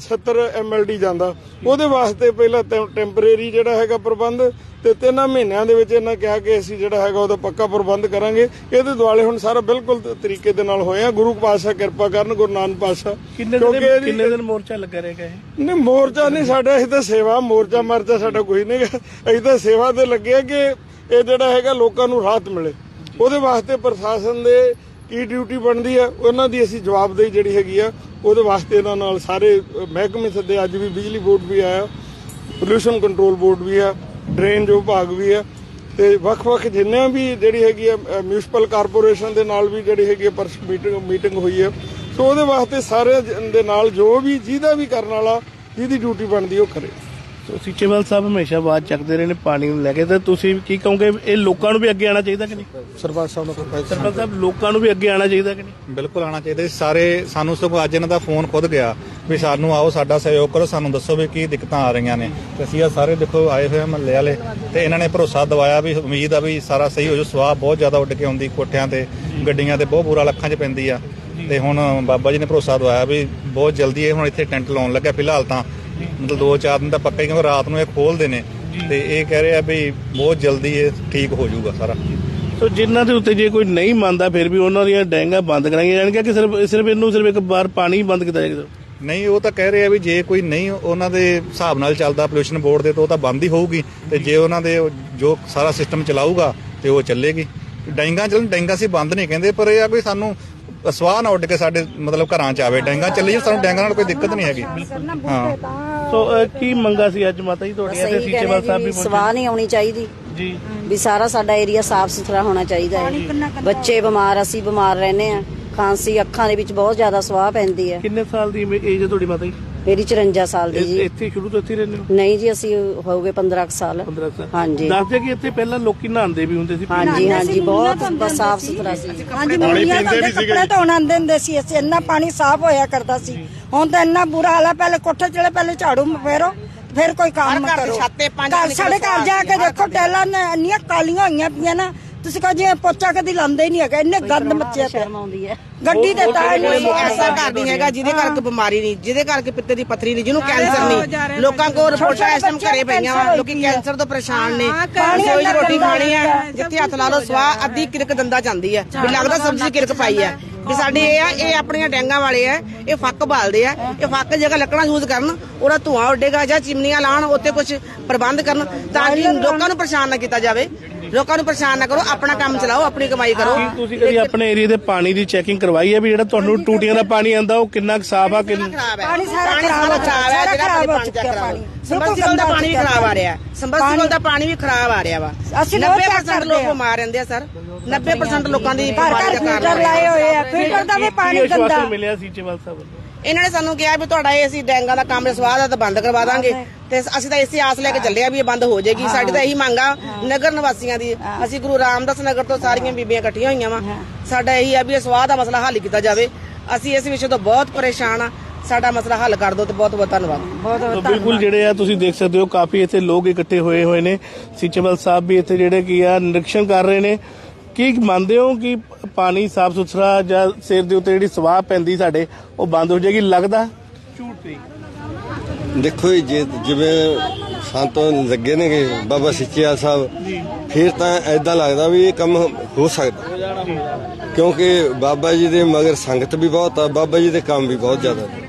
70 ਐਮਐਲਡੀ ਜਾਂਦਾ। ਉਹਦੇ ਵਾਸਤੇ ਪਹਿਲਾਂ ਟੈਂਪਰੇਰੀ ਜਿਹੜਾ ਹੈਗਾ ਪ੍ਰਬੰਧ ਤੇ ਤਿੰਨਾਂ ਮਹੀਨਿਆਂ ਦੇ ਵਿੱਚ ਇਹਨਾਂ ਕਿਹਾ ਕਿ ਅਸੀਂ ਜਿਹੜਾ ਹੈਗਾ ਉਹਦਾ ਪੱਕਾ ਪ੍ਰਬੰਧ ਕਰਾਂਗੇ। ਇਹਦੇ ਦੁਆਲੇ ਹੁਣ ਸਾਰਾ ਬਿਲਕੁਲ ਤਰੀਕੇ ਦੇ ਨਾਲ ਹੋਇਆ। ਗੁਰੂ ਪਾਤਸ਼ਾਹ ਕਿਰਪਾ ਕਰਨ ਗੁਰੂ ਨਾਨਕ ਪਾਤਸ਼ਾਹ। ਕਿੰਨੇ ਦਿਨ ਕਿੰਨੇ ਦਿਨ ਮੋਰਚਾ ਲੱਗਾ ਰਹੇਗਾ ਇਹ? ਨਹੀਂ ਮੋਰਚਾ ਨਹੀਂ ਸਾਡਾ ਅਸੀਂ ਤਾਂ ਸੇਵਾ ਮੋਰਚਾ ਮਰਚਾ ਸਾਡਾ ਕੋਈ ਨਹੀਂ। ਅਸੀਂ ਤਾਂ ਸੇਵਾ ਤੇ ਲੱਗੇ ਕਿ ਇਹ ਜਿਹੜਾ ਹੈਗਾ ਲੋਕਾਂ ਨੂੰ ਰਾਹਤ ਮਿਲੇ। ਉਹਦੇ ਵਾਸਤੇ ਪ੍ਰਸ਼ਾਸਨ ਦੇ ਕੀ ਡਿਊਟੀ ਬਣਦੀ ਹੈ ਉਹਨਾਂ ਦੀ ਅਸੀਂ ਜਵਾਬਦੇਹੀ ਜਿਹੜੀ ਹੈਗੀ ਆ, ਉਹਦੇ ਵਾਸਤੇ ਇਹਨਾਂ ਨਾਲ ਸਾਰੇ ਮਹਿਕਮੇ ਸੱਦੇ, ਅੱਜ ਵੀ ਬਿਜਲੀ ਬੋਰਡ ਵੀ ਆਇਆ ਪੋਲੂਸ਼ਨ ਕੰਟਰੋਲ ਬੋਰਡ ਵੀ ਆ ਡਰੇਨ ਜੋ ਵਿਭਾਗ ਵੀ ਆ, ਤੇ ਵੱਖ-ਵੱਖ ਜਿੰਨੇ ਵੀ ਜਿਹੜੀ ਹੈਗੀ ਆ ਮਿਊਨਿਸਪਲ ਕਾਰਪੋਰੇਸ਼ਨ ਦੇ ਨਾਲ ਵੀ ਜਿਹੜੀ ਹੈਗੀ ਆ, ਪਰਸ ਮੀਟਿੰਗ ਮੀਟਿੰਗ ਹੋਈ ਹੈ ਸੋ ਉਹਦੇ ਵਾਸਤੇ ਸਾਰੇ ਦੇ ਨਾਲ ਜੋ ਵੀ, ਜਿਹਦਾ ਵੀ ਕਰਨ ਵਾਲਾ, ਜਿਹਦੀ ਡਿਊਟੀ ਬਣਦੀ ਉਹ ਕਰੇ। ਸੀਚੇਵਾਲ ਸਾਹਿਬ ਹਮੇਸ਼ਾ ਆਵਾਜ਼ ਚੱਕਦੇ ਰਹੇ ਨੇ ਪਾਣੀ ਨੂੰ ਲੈ ਕੇ ਤੇ ਤੁਸੀਂ ਕੀ ਕਹੋਗੇ ਇਹ ਲੋਕਾਂ ਨੂੰ ਵੀ ਅੱਗੇ ਆਉਣਾ ਚਾਹੀਦਾ ਕਿ ਨਹੀਂ? ਸਰਪੰਚ ਸਾਹਿਬ ਨੂੰ ਕੋਈ ਸਰਪੰਚ ਸਾਹਿਬ ਲੋਕਾਂ ਨੂੰ ਵੀ ਅੱਗੇ ਆਉਣਾ ਚਾਹੀਦਾ ਕਿ ਨਹੀਂ? ਬਿਲਕੁਲ ਆਣਾ ਚਾਹੀਦਾ ਸੀ। ਸਾਰੇ ਸਾਨੂੰ ਸਗੋਂ ਅੱਜ ਇਹਨਾਂ ਦਾ ਫੋਨ ਖੁਦ ਗਿਆ ਵੀ ਸਾਨੂੰ ਆਓ ਸਾਡਾ ਸਹਿਯੋਗ ਕਰੋ ਸਾਨੂੰ ਦੱਸੋ ਵੀ ਕੀ ਦਿੱਕਤਾਂ ਆ ਰਹੀਆਂ ਨੇ। ਤੇ ਅਸੀਂ ਆ ਸਾਰੇ ਦੇਖੋ ਆਏ ਹੋਏ ਮਹੱਲੇ ਵਾਲੇ ਤੇ ਇਹਨਾਂ ਨੇ ਭਰੋਸਾ ਦਿਵਾਇਆ ਵੀ ਉਮੀਦ ਆ ਵੀ ਸਾਰਾ ਸਹੀ ਹੋ ਜਾਊ। ਸਵਾਹ ਬਹੁਤ ਜ਼ਿਆਦਾ ਉੱਡ ਕੇ ਆਉਂਦੀ ਕੋਠਿਆਂ ਤੇ ਗੱਡੀਆਂ ਤੇ ਬਹੁਤ ਬੁਰਾ ਲੱਖਾਂ 'ਚ ਪੈਂਦੀ ਆ। ਤੇ ਹੁਣ ਬਾਬਾ ਜੀ ਨੇ ਭਰੋਸਾ ਦਵਾਇਆ ਵੀ ਬਹੁਤ ਜਲਦੀ ਇਹ ਹੁਣ ਇੱਥੇ ਟੈਂਟ ਲਾਉਣ ਲੱਗਾ ਫਿਲਹਾਲ ਤਾਂ ਮਤਲਬ 2-4 ਦਿਨ ਤਾਂ ਪੱਕਾ ਹੀ ਕਿਉਂਕਿ ਰਾਤ ਨੂੰ ਇਹ ਖੋਲਦੇ ਨੇ। ਤੇ ਇਹ ਕਹਿ ਰਹੇ ਆ ਵੀ ਬਹੁਤ ਜਲਦੀ ਇਹ ਠੀਕ ਹੋ ਜਾਊਗਾ ਸਾਰਾ। ਸੋ ਜਿਨ੍ਹਾਂ ਦੇ ਉੱਤੇ ਜੇ ਕੋਈ ਨਹੀਂ ਮੰਨਦਾ ਫਿਰ ਵੀ ਉਹਨਾਂ ਦੀਆਂ ਡੈਂਗਾ ਬੰਦ ਕਰਾਈਆਂ ਜਾਣਗੀਆਂ ਕਿ ਸਿਰਫ ਸਿਰਫ ਇਹਨੂੰ ਸਿਰਫ ਇੱਕ ਵਾਰ ਪਾਣੀ ਬੰਦ ਕੀਤਾ ਜਾਏਗਾ ਨਹੀਂ ਉਹ ਤਾਂ ਕਹਿ ਰਹੇ ਆ ਵੀ ਜੇ ਕੋਈ ਨਹੀਂ ਉਹਨਾਂ ਦੇ ਹਿਸਾਬ ਨਾਲ ਚੱਲਦਾ ਪੋਲੂਸ਼ਨ ਬੋਰਡ ਦੇ ਤਾਂ ਉਹ ਤਾਂ ਬੰਦ ਹੀ ਹੋਊਗੀ। ਤੇ ਜੇ। ਉਹਨਾਂ ਦੇ ਜੋ ਸਾਰਾ ਸਿਸਟਮ ਚਲਾਊਗਾ ਤੇ ਉਹ ਚੱਲੇਗੀ। ਡੈਂਗਾ ਚੱਲਣ ਡੈਂਗਾ ਸੀ ਬੰਦ ਨਹੀਂ ਕਹਿੰਦੇ ਪਰ ਇਹ ਆ ਕੋਈ ਸਾਨੂੰ ਸਵਾਹ ਨਾ ਉੱਡ ਕੇ ਸਾਡੇ ਮਤਲਬ ਘਰਾਂ ਚ ਆਵੇ। ਡੈਂਗਾ ਚੱਲੀ ਜੇ ਸਾਨੂੰ ਡੈਂਗਾ ਨਾਲ ਕੋਈ ਦਿੱਕਤ ਨਹੀਂ ਹੈਗੀ। ਹਾਂ। ਸੋ ਅਹ, ਕੀ ਮੰਗਾ ਸੀ ਅੱਜ ਮਾਤਾ ਜੀ ਤੁਹਾਡੀਆਂ? ਤੇ ਸਹੀ ਸੀਚੇਵਾਲ ਸਾਹਿਬ ਕਹਿੰਦੇ ਵੀ ਜੀ ਸਵਾਹ ਨਹੀਂ ਆਉਣੀ ਚਾਹੀਦੀ। ਜੀ। ਵੀ ਸਾਰਾ ਸਾਡਾ ਏਰੀਆ ਸਾਫ਼ ਸੁਥਰਾ ਹੋਣਾ ਚਾਹੀਦਾ ਹੈ। ਬੱਚੇ ਬਿਮਾਰ ਅਸੀਂ ਬਿਮਾਰ ਰਹਿੰਦੇ ਆ ਖਾਂਸੀ ਅੱਖਾਂ ਦੇ ਵਿੱਚ ਬਹੁਤ ਜ਼ਿਆਦਾ ਸਵਾਹ ਪੈਂਦੀ ਹੈ। ਕਿੰਨੇ ਸਾਲ ਦੀ ਏਜ ਹੈ ਤੁਹਾਡੀ ਮਾਤਾ ਜੀ? ਮੇਰੀ 54 ਸਾਲ ਦੀ ਜੀ। ਇੱਥੇ ਸ਼ੁਰੂ ਤੋਂ ਇੱਥੇ ਰਹਿੰਦੇ ਹੋ? ਨਹੀਂ ਜੀ ਅਸੀਂ ਹੋ ਗਏ 15 ਕੁ ਸਾਲ। 15 ਸਾਲ। ਹਾਂਜੀ। ਦੱਸਦੇ ਕਿ ਇੱਥੇ ਪਹਿਲਾਂ ਲੋਕੀ ਨਹਾਉਂਦੇ ਵੀ ਹੁੰਦੇ ਸੀ ਹਾਂਜੀ ਹਾਂਜੀ ਬਹੁਤ ਸਾਫ਼ ਸੁਥਰਾ ਸੀ। ਹਾਂਜੀ ਮੁੰਡੀਆਂ ਤੋਂ ਕੱਪੜੇ ਧੋਣ ਆਉਂਦੇ ਹੁੰਦੇ ਸੀ ਅਸੀਂ ਇੰਨਾ ਪਾਣੀ ਸਾਫ਼ ਹੋਇਆ ਕਰਦਾ ਸੀ। ਹੁਣ ਤਾਂ ਇੰਨਾ ਬੁਰਾ ਹਾਲ ਹੈ ਪਹਿਲੇ ਕੋਠੇ ਚਲੇ ਪਹਿਲੇ ਝਾੜੂ ਫੇਰੋ ਫਿਰ ਕੋਈ ਕੰਮ ਦੀ ਕਰੋ। ਘਰ ਸਾਡੇ ਘਰ ਜਾ ਕੇ ਦੇਖੋ ਟੈਲਾਂ ਨੇ ਇੰਨੀਆਂ ਕਾਲੀਆਂ ਹੋਈਆਂ ਪਈਆਂ ਨਾ ਤੁਸੀਂ ਕਹੋ ਜਿਵੇਂ ਪੋਚਾ ਕਦੀ ਲਾਉਂਦੇ ਹੀ ਨਹੀਂ ਹੈਗਾ ਇੰਨੇ ਗੰਦ ਮੱਚਿਆ ਪਿਆ ਸ਼ਰਮ ਆਉਂਦੀ ਹੈ। ਗੱਡੀ ਤੇ ਤਾਂ ਕੋਈ ਐਸਾ ਘਰ ਨਹੀਂ ਹੈਗਾ ਜਿਹਦੇ ਕਰਕੇ ਬਿਮਾਰੀ ਨਹੀਂ ਜਿਹਦੇ ਕਰਕੇ ਪਿੱਤੇ ਦੀ ਪੱਥਰੀ ਨਹੀਂ ਜਿਹਨੂੰ ਕੈਂਸਰ ਨਹੀਂ। ਲੋਕਾਂ ਕੋਲ ਰਿਪੋਰਟਾਂ ਇਸ ਟਾਈਮ ਘਰੇ ਪਈਆਂ ਵਾ ਲੋਕੀ ਕੈਂਸਰ ਤੋਂ ਪਰੇਸ਼ਾਨ ਨੇ 'ਚ ਰੋਟੀ ਖਾਣੀ ਆ ਜਿੱਥੇ ਹੱਥ ਲਾ ਲਓ ਸਵਾਹ ਅੱਧੀ ਕਿਰਕ ਦੰਦਾ ਜਾਂਦੀ ਆ। ਵੀ ਲੱਗਦਾ ਸਬਜ਼ੀ ਕਿਰਕ ਪਾਈ ਆ। ਵੀ ਸਾਡੇ ਇਹ ਆ ਇਹ ਆਪਣੀਆਂ ਡੈਂਗਾਂ ਵਾਲੇ ਆ ਇਹ ਫੱਕ ਬਾਲਦੇ ਆ ਇਹ ਫੱਕ ਜਗ੍ਹਾ ਲੱਕੜਾਂ ਯੂਜ਼ ਕਰਨ ਉਹਦਾ ਧੂਆਂ ਉੱਡੇਗਾ ਜਾਂ ਚਿਮਨੀਆਂ ਲਾਣ ਉੱਤੇ ਕੁਝ ਪ੍ਰਬੰਧ ਕਰਨ ਤਾਂ ਕਿ ਲੋਕਾਂ ਨੂੰ ਪਰੇਸ਼ਾਨ ਨਾ ਕੀਤਾ ਜਾਵੇ। ਲੋਕਾਂ ਨੂੰ ਪਰੇਸ਼ਾਨ ਨਾ ਕਰੋ ਆਪਣਾ ਕੰਮ ਚਲਾਓ ਆਪਣੀ ਕਮਾਈ ਕਰੋ। ਕੀ ਤੁਸੀਂ ਕਦੀ ਆਪਣੇ ਏਰੀਆ ਦੇ ਪਾਣੀ ਦੀ ਚੈਕਿੰਗ ਕਰਵਾਈ ਹੈ ਵੀ ਜਿਹੜਾ ਤੁਹਾਨੂੰ ਟੂਟੀਆਂ ਦਾ ਪਾਣੀ ਆਂਦਾ ਉਹ ਕਿੰਨਾ ਸਾਫ਼ ਆ ਕਿੰਨਾ ਖਰਾਬ ਹੈ। ਪਾਣੀ ਸਾਰਾ ਖਰਾਬ ਹੋ ਖਰਾਬ ਹੈ ਜਿਹੜਾ ਖਰਾਬ ਹੋ ਪਾਣੀ ਚੁੱਕਿਆ ਚੈੱਕ ਪਾਣੀ। ਦਾ ਪਾਣੀ ਵੀ ਖਰਾਬ ਆ ਰਿਹਾ। ਸੰਬਰਸੀਬਲ ਦਾ ਪਾਣੀ ਵੀ ਖਰਾਬ ਆ ਰਿਹਾ ਵਾ। ਅਸੀਂ ਰੋਜ਼ check 90% ਲੋਕ। ਬਿਮਾਰ ਰਹਿੰਦੇ ਆ ਸਰ। 90% ਲੋਕਾਂ ਦੀ ਘਰ ਬਿਮਾਰੀ ਘਰ ਦਾ ਕਾਰਨ ਫਿਲਟਰ ਲਾਏ ਹੋਏ ਆ। ਫਿਲਟਰ ਦਾ ਵੀ ਪਾਣੀ ਗੰਦਾ। ਮਿਲਿਆ ਸੀਚੇਵਾਲ ਸਾਹਿਬ ਵੱਲੋਂ? ਇਹਨਾਂ ਨੇ ਸਾਨੂੰ ਕਿਹਾ ਵੀ ਤੁਹਾਡਾ ਇਹ ਅਸੀਂ ਡੈਂਗਾ ਦਾ ਕੰਮ ਸਵਾਹ ਦਾ ਤਾਂ ਬੰਦ ਕਰਵਾ ਦਾਂਗੇ। ਤੇ ਅਸੀਂ ਤਾਂ ਇਸੇ ਆਸ ਲੈ ਕੇ ਚੱਲੇ ਆ ਵੀ ਇਹ ਬੰਦ ਹੋ ਜਾਏਗੀ। ਸਾਡੀ ਤਾਂ ਇਹੀ ਮੰਗ ਆ ਨਗਰ ਨਿਵਾਸੀਆਂ ਦੀ। ਅਸੀਂ ਗੁਰੂ ਰਾਮਦਾਸ ਨਗਰ ਤੋਂ ਸਾਰੀਆਂ ਬੀਬੀਆਂ ਇਕੱਠੀਆਂ ਹੋਈਆਂ ਵਾ। ਸਾਡਾ ਇਹੀ ਆ ਵੀ ਇਹ ਸਵਾਹ ਦਾ ਮਸਲਾ ਹੱਲ ਕੀਤਾ ਜਾਵੇ। ਅਸੀਂ ਇਸ ਵਿਸ਼ੇ ਤੋਂ ਬਹੁਤ ਪਰੇਸ਼ਾਨ ਆ। ਸਾਡਾ ਮਸਲਾ ਹੱਲ ਕਰ ਦਿਓ ਤੇ ਬਹੁਤ ਬਹੁਤ ਧੰਨਵਾਦ। ਤਾਂ ਬਿਲਕੁਲ ਜਿਹੜੇ ਆ ਤੁਸੀਂ ਦੇਖ ਸਕਦੇ ਹੋ ਕਾਫੀ ਇੱਥੇ ਲੋਕ ਇਕੱਠੇ ਹੋਏ ਹੋਏ ਨੇ। ਸੀਚੇਵਾਲ ਸਾਹਿਬ ਵੀ ਇੱਥੇ ਜਿਹੜੇ ਕੀ ਆ ਨਿਰੀਖਣ ਕਰ ਰਹੇ ਨੇ। ਕੀ ਮੰਨਦੇ ਹੋ ਕਿ ਪਾਣੀ ਸਾਫ਼ ਸੁਥਰਾ ਜਾਂ ਸਿਰ ਦੇ ਉੱਤੇ ਜਿਹੜੀ ਸਵਾਹ ਪੈਂਦੀ ਸਾਡੇ ਉਹ ਬੰਦ ਹੋ ਜਾਏਗੀ ਲੱਗਦਾ? ਝੂਠ ਨਹੀਂ ਦੇਖੋ ਜੀ, ਜੇ ਜਿਵੇਂ ਸੰਤੋਂ ਲੱਗੇ ਨੇਗੇ ਬਾਬਾ ਸਿੱਚਿਆ ਸਾਹਿਬ ਫਿਰ ਤਾਂ ਐਦਾਂ ਲੱਗਦਾ ਵੀ ਇਹ ਕੰਮ ਹੋ ਸਕਦਾ। ਕਿਉਂਕਿ ਬਾਬਾ ਜੀ ਦੇ ਮਗਰ ਸੰਗਤ ਵੀ ਬਹੁਤ ਆ ਬਾਬਾ ਜੀ ਦੇ ਕੰਮ ਵੀ ਬਹੁਤ ਜ਼ਿਆਦਾ ਨੇ।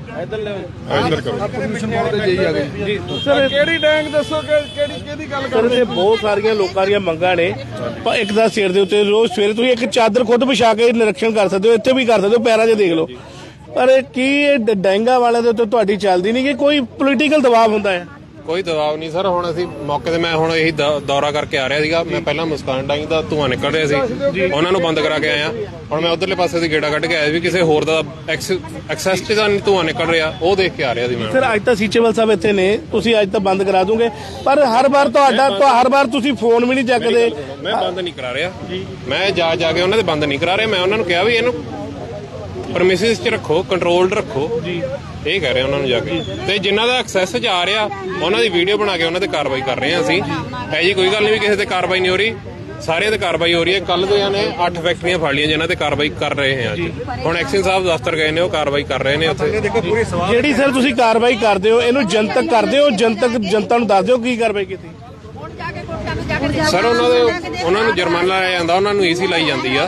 ਸਰ ਕਿਹੜੀ ਡੈਂਗ ਦੱਸੋ ਕਿ ਕਿਹੜੀ ਕਿਹਦੀ ਗੱਲ ਸਰ ਇੱਥੇ ਬਹੁਤ ਸਾਰੀਆਂ ਲੋਕਾਂ ਦੀਆਂ ਮੰਗਾਂ ਨੇ। ਪਰ ਇੱਕ ਦਾ ਸਿਰ ਦੇ ਉੱਤੇ ਰੋਜ਼ ਸਵੇਰੇ ਤੁਸੀਂ ਇੱਕ ਚਾਦਰ ਖੁਦ ਵਿਛਾ ਕੇ ਨਿਰੀਖਣ ਕਰ ਸਕਦੇ ਹੋ ਇੱਥੇ ਵੀ ਕਰ ਸਕਦੇ ਹੋ ਪੈਰਾਂ 'ਚ ਦੇਖ ਲਓ। ਪਰ ਕੀ ਇਹ ਡੈਂਗਾ ਵਾਲਿਆਂ ਦੇ ਉੱਤੇ ਤੁਹਾਡੀ ਚੱਲਦੀ ਨਹੀਂ ਕਿ ਕੋਈ ਪੋਲੀਟੀਕਲ ਦਬਾਅ ਹੁੰਦਾ ਹੈ? ਕੋਈ ਦਬਾਅ ਨਹੀਂ ਸਰ ਹੁਣ ਅਸੀਂ ਮੌਕੇ ਤੇ ਮੈਂ ਹੁਣ ਇਹੀ ਦ- ਦੌਰਾ ਕਰਕੇ ਆ ਰਿਹਾ ਸੀਗਾ। ਮੈਂ ਪਹਿਲਾਂ ਮੁਸਕਾਨ ਡਾਈਂ ਦਾ ਧੂਆਂ ਨਿਕਲ ਰਿਹਾ ਸੀ। ਉਹਨਾਂ ਨੂੰ ਬੰਦ ਕਰਾ ਕੇ ਆਇਆ। ਹੁਣ ਮੈਂ ਉਧਰਲੇ ਪਾਸੇ ਦੀ ਗੇੜਾ ਕੱਢ ਕੇ ਆਇਆ ਵੀ ਕਿਸੇ ਹੋਰ ਦਾ ਐਕਸੈਸ ਤੇ ਦਾ ਧੂਆਂ ਨਿਕਲ ਰਿਹਾ। ਉਹ ਦੇਖ ਕੇ ਆ ਰਿਹਾ ਸੀ ਮੈਂ। ਸਰ ਅੱਜ ਤਾਂ ਸੀਚੇਵਾਲ ਸਾਹਿਬ ਇੱਥੇ ਨੇ। ਤੁਸੀਂ ਅੱਜ ਤਾਂ ਬੰਦ ਕਰਾ ਦੋਗੇ। ਪਰ ਹਰ ਵਾਰ ਤੁਹਾਡਾ ਤੁਹਾ- ਹਰ ਵਾਰ ਤੁਸੀਂ ਫੋਨ ਵੀ ਨਹੀਂ ਚੱਕਦੇ। ਮੈਂ ਬੰਦ ਨਹੀਂ ਕਰਾ ਰਿਹਾ। ਮੈਂ ਜਾ ਜਾ ਕੇ ਉਹਨਾਂ ਦੇ ਬੰਦ ਨਹੀਂ ਕਰਾ ਰਿਹਾ। ਮੈਂ ਉਹਨਾਂ ਨੂੰ ਕਿਹਾ ਵੀ ਇਹਨੂੰ ਪਰਮਿਸਿਸ ਚ ਰੱਖੋ ਕੰਟਰੋਲਡ ਰੱਖੋ। ਜੀ। ਇਹ ਕਹਿ ਰਹੇ ਉਹਨਾਂ ਨੂੰ ਜਾ ਕੇ। ਤੇ ਜਿਨ੍ਹਾਂ ਦਾ ਐਕਸੈਸ ਚ ਆ ਰਿਹਾ ਉਹਨਾਂ ਦੀ ਵੀਡੀਓ ਬਣਾ ਕੇ ਉਹਨਾਂ ਤੇ ਕਾਰਵਾਈ ਕਰ ਰਹੇ ਹਾਂ ਅਸੀਂ। ਹੈ ਜੀ ਕੋਈ ਗੱਲ ਨਹੀਂ ਵੀ ਕਿਸੇ ਤੇ ਕਾਰਵਾਈ ਨਹੀਂ ਹੋ ਰਹੀ। ਸਾਰਿਆਂ ਤੇ ਕਾਰਵਾਈ ਹੋ ਰਹੀ ਹੈ। ਕੱਲ ਦੇ ਨੇ 8 ਫੈਕਟਰੀਆਂ ਫੜ ਲਈਆਂ ਜਿਨ੍ਹਾਂ ਤੇ ਕਾਰਵਾਈ ਕਰ ਰਹੇ ਹਾਂ ਅੱਜ ਹੁਣ ਐਕਸ਼ਨ ਸਾਹਿਬ ਦਫ਼ਤਰ ਗਏ ਨੇ ਉਹ ਕਾਰਵਾਈ ਕਰ ਰਹੇ ਨੇ ਉੱਥੇ। ਜਿਹੜੀ ਸਰ ਤੁਸੀਂ ਕਾਰਵਾਈ ਕਰਦੇ ਹੋ ਇਹਨੂੰ ਜਨਤਕ ਕਰਦੇ ਹੋ ਜਨਤਕ ਜਨਤਾ ਨੂੰ ਦੱਸ ਦਿਓ ਕੀ ਕਾਰਵਾਈ ਕੀਤੀ। ਸਰ ਉਹਨਾਂ ਦੇ ਉਹਨਾਂ ਨੂੰ ਜੁਰਮਾਨਾ ਲਾਇਆ ਜਾਂਦਾ ਉਹਨਾਂ ਨੂੰ ਈਸੀ ਲਾਈ ਜਾਂਦੀ ਆ।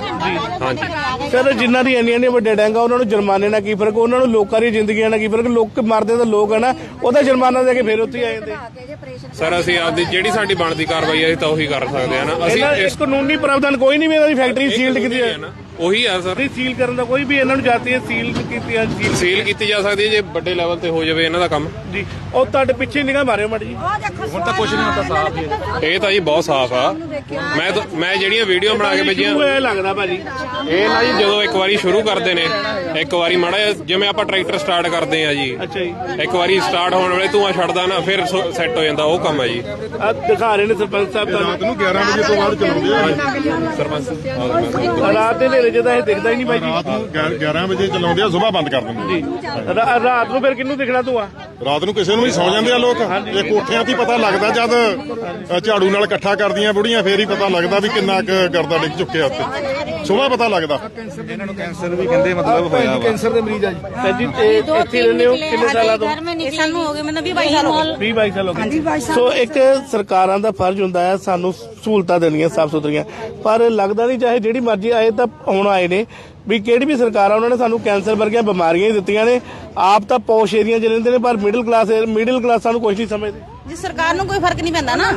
ਹਾਂਜੀ। ਸਰ ਜਿਨ੍ਹਾਂ ਦੀ ਇੰਨੀਆਂ ਨੇ ਵੱਡੇ ਡੈਂਗਾ ਉਹਨਾਂ ਨੂੰ ਜੁਰਮਾਨੇ ਨਾਲ ਕੀ ਫ਼ਰਕ? ਉਹਨਾਂ ਨੂੰ ਲੋਕਾਂ ਦੀ ਜ਼ਿੰਦਗੀਆਂ ਨਾਲ ਕੀ ਫ਼ਰਕ? ਲੋਕ ਮਰਦੇ ਤਾਂ ਲੋਕ ਆ ਨਾ ਉਹਦਾ ਜੁਰਮਾਨਾ ਦੇ ਕੇ ਫਿਰ ਉੱਥੇ ਹੀ ਆ ਜਾਂਦੇ। ਸਰ ਅਸੀਂ ਆਪਦੀ ਜਿਹੜੀ ਸਾਡੀ ਬਣਦੀ ਕਾਰਵਾਈ ਹੈ ਅਸੀਂ ਤਾਂ ਉਹੀ ਕਰ ਸਕਦੇ ਆ ਨਾ। ਅਸੀਂ ਇਸ ਕਾਨੂੰਨੀ ਪ੍ਰਾਵਧਾਨ ਕੋਈ ਨਹੀਂ ਵੀ ਇਹਨਾਂ ਦੀ ਫੈਕਟਰੀ ਸੀਲਡ ਕੀਤੀ ਹੈ ਨਾ। ਉਹੀ ਆ ਸਰ। ਨਹੀਂ ਸੀਲ ਕਰਨ ਦਾ ਕੋਈ ਵੀ ਇਹਨਾਂ ਨੂੰ ਜਾਤੀ ਹੈ ਸੀਲ ਕੀਤੀ ਹੈ ਸੀਲ ਸੀਲ ਕੀਤੀ ਜਾ ਸਕਦੀ ਹੈ ਜੇ ਵੱਡੇ ਲੈਵਲ ਤੇ ਹੋ ਜਾਵੇ ਇਹਨਾਂ ਦਾ ਕੰਮ। ਜੀ। ਉਹ ਤੁਹਾਡੇ ਪਿੱਛੇ ਨਿਗਾਹ ਮਾਰਿਓ ਮੜ ਜੀ। ਹੁਣ ਤਾਂ ਕੁਝ ਨਹੀਂ ਹੁੰਦਾ ਸਾਫ਼ ਇਹ ਤਾਂ ਜੀ ਬਹੁਤ ਸਾਫ਼ ਆ। ਮੈਂ ਤਾਂ- ਮੈਂ ਜਿਹੜੀਆਂ ਵੀਡੀਓ ਬਣਾ ਕੇ ਭੇਜੀਆਂ ਇਹ ਲੱਗਦਾ ਭਾਜੀ। ਇਹ ਨਾ ਜੀ ਜਦੋਂ ਇੱਕ ਵਾਰੀ ਸ਼ੁਰੂ ਕਰਦੇ ਨੇ ਇੱਕ ਵਾਰੀ ਮਾੜਾ ਜਿਹਾ ਜਿਵੇਂ ਆਪਾਂ ਟਰੈਕਟਰ ਸਟਾਰਟ ਕਰਦੇ ਆ ਜੀ। ਅੱਛਾ ਜੀ। ਇੱਕ ਵਾਰੀ ਸਟਾਰਟ ਹੋਣ ਵੇਲੇ ਧੂਆਂ ਛੱਡਦਾ ਨਾ ਫਿਰ ਸੈੱਟ ਹੋ ਜਾਂਦਾ ਉਹ ਕੰਮ ਹੈ ਜੀ। ਆ ਦਿਖਾ ਰਹੇ ਨੇ ਸਰਪੰਚ ਸਾਹਿਬ ਤੁਹਾਨੂੰ। ਨੂੰ 11 ਵਜੇ ਤੋਂ ਬਾਅਦ ਚਲਾਉਂਦੇ ਆ। ਸਰਪੰਚ। ਰਾਤ ਦੇ ਹਨੇਰੇ ਜਦਾ ਇਹ ਦਿਖਦਾ ਹੀ ਨਹੀਂ ਭਾਈ ਜੀ। ਰਾਤ ਨੂੰ 11 ਵਜੇ ਚਲਾਉਂਦੇ ਆ ਸਵੇਰ ਬੰਦ ਕਰ ਦਿੰਦੇ ਜੀ। ਰਾ- ਰਾਤ ਨੂੰ ਫਿਰ ਕਿਹਨੂੰ ਦਿਖਣਾ ਤੂੰ ਆ? ਰਾਤ ਨੂੰ ਕਿਸੇ ਨੂੰ ਵੀ ਸੌ ਜਾਂਦੇ ਆ ਲੋਕ। ਇਹ ਕੋਠਿਆਂ 'ਤੇ ਹੀ ਪਤਾ ਲੱਗਦਾ ਜਦ ਅ, ਝਾੜੂ ਨਾਲ ਇਕੱਠਾ ਕਰਦੀਆਂ ਬੁੜੀਆਂ ਫੇਰ ਹੀ ਪਤਾ ਲੱਗਦਾ ਵੀ ਕਿੰਨਾ ਕੁ ਗਰਦਾ ਡਿੱਗ ਚੁੱਕਿਆ ਉੱਤੇ। ਸਵੇਰ ਪਤਾ ਲੱਗਦਾ। ਇਹਨਾਂ ਨੂੰ ਕੈਂਸਰ ਵੀ ਕਹਿੰਦੇ ਮਤਲਬ ਹੋਇਆ ਵਾ। ਭੈਣ ਜੀ। ਤੇ ਇੱਥੇ ਰਹਿੰਦੇ ਹੋ? ਕਿੰਨੇ ਸਾਲਾਂ ਤੋਂ? ਸਾਨੂੰ ਹੋ ਗਏ ਮਤਲਬ 20 22 ਸਾਲ ਹੋ ਗਏ। 20 22 ਸਾਲ ਹੋ ਗਏ। ਸੋ ਇੱਕ ਸਰਕਾਰਾਂ ਦਾ ਫਰਜ਼ ਹੁੰਦਾ ਹੈ ਸਾਨੂੰ ਸਹੂਲਤਾਂ ਦੇਣੀਆਂ ਸਾਫ਼ ਸੁਥਰੀਆਂ। ਪਰ ਲੱਗਦਾ ਨਹੀਂ ਚਾਹੇ ਜਿਹੜੀ ਮਰਜ਼ੀ ਆਏ ਤਾਂ ਹੁਣ ਆਏ ਨੇ ਵੀ ਕਿਹੜੀ ਵੀ ਸਰਕਾਰ ਆ ਉਹਨਾਂ ਨੇ ਸਾਨੂੰ ਕੈਂਸਰ ਵਰਗੀਆਂ ਬਿਮਾਰੀਆਂ ਹੀ ਦਿੱਤੀਆਂ ਨੇ। ਆਪ ਤਾਂ ਪੌਸ਼ ਏਰੀਆ 'ਚ ਰਹਿੰਦੇ ਨੇ ਪਰ ਮਿਡਲ ਕਲਾਸ ਮਿਡਲ ਕਲਾਸਾਂ ਨੂੰ ਕੁਝ ਨਹੀਂ ਸਮਝਦੇ। ਜੀ ਸਰਕਾਰ ਨੂੰ ਕੋਈ ਫ਼ਰਕ ਨਹੀਂ ਪੈਂਦਾ ਨਾ।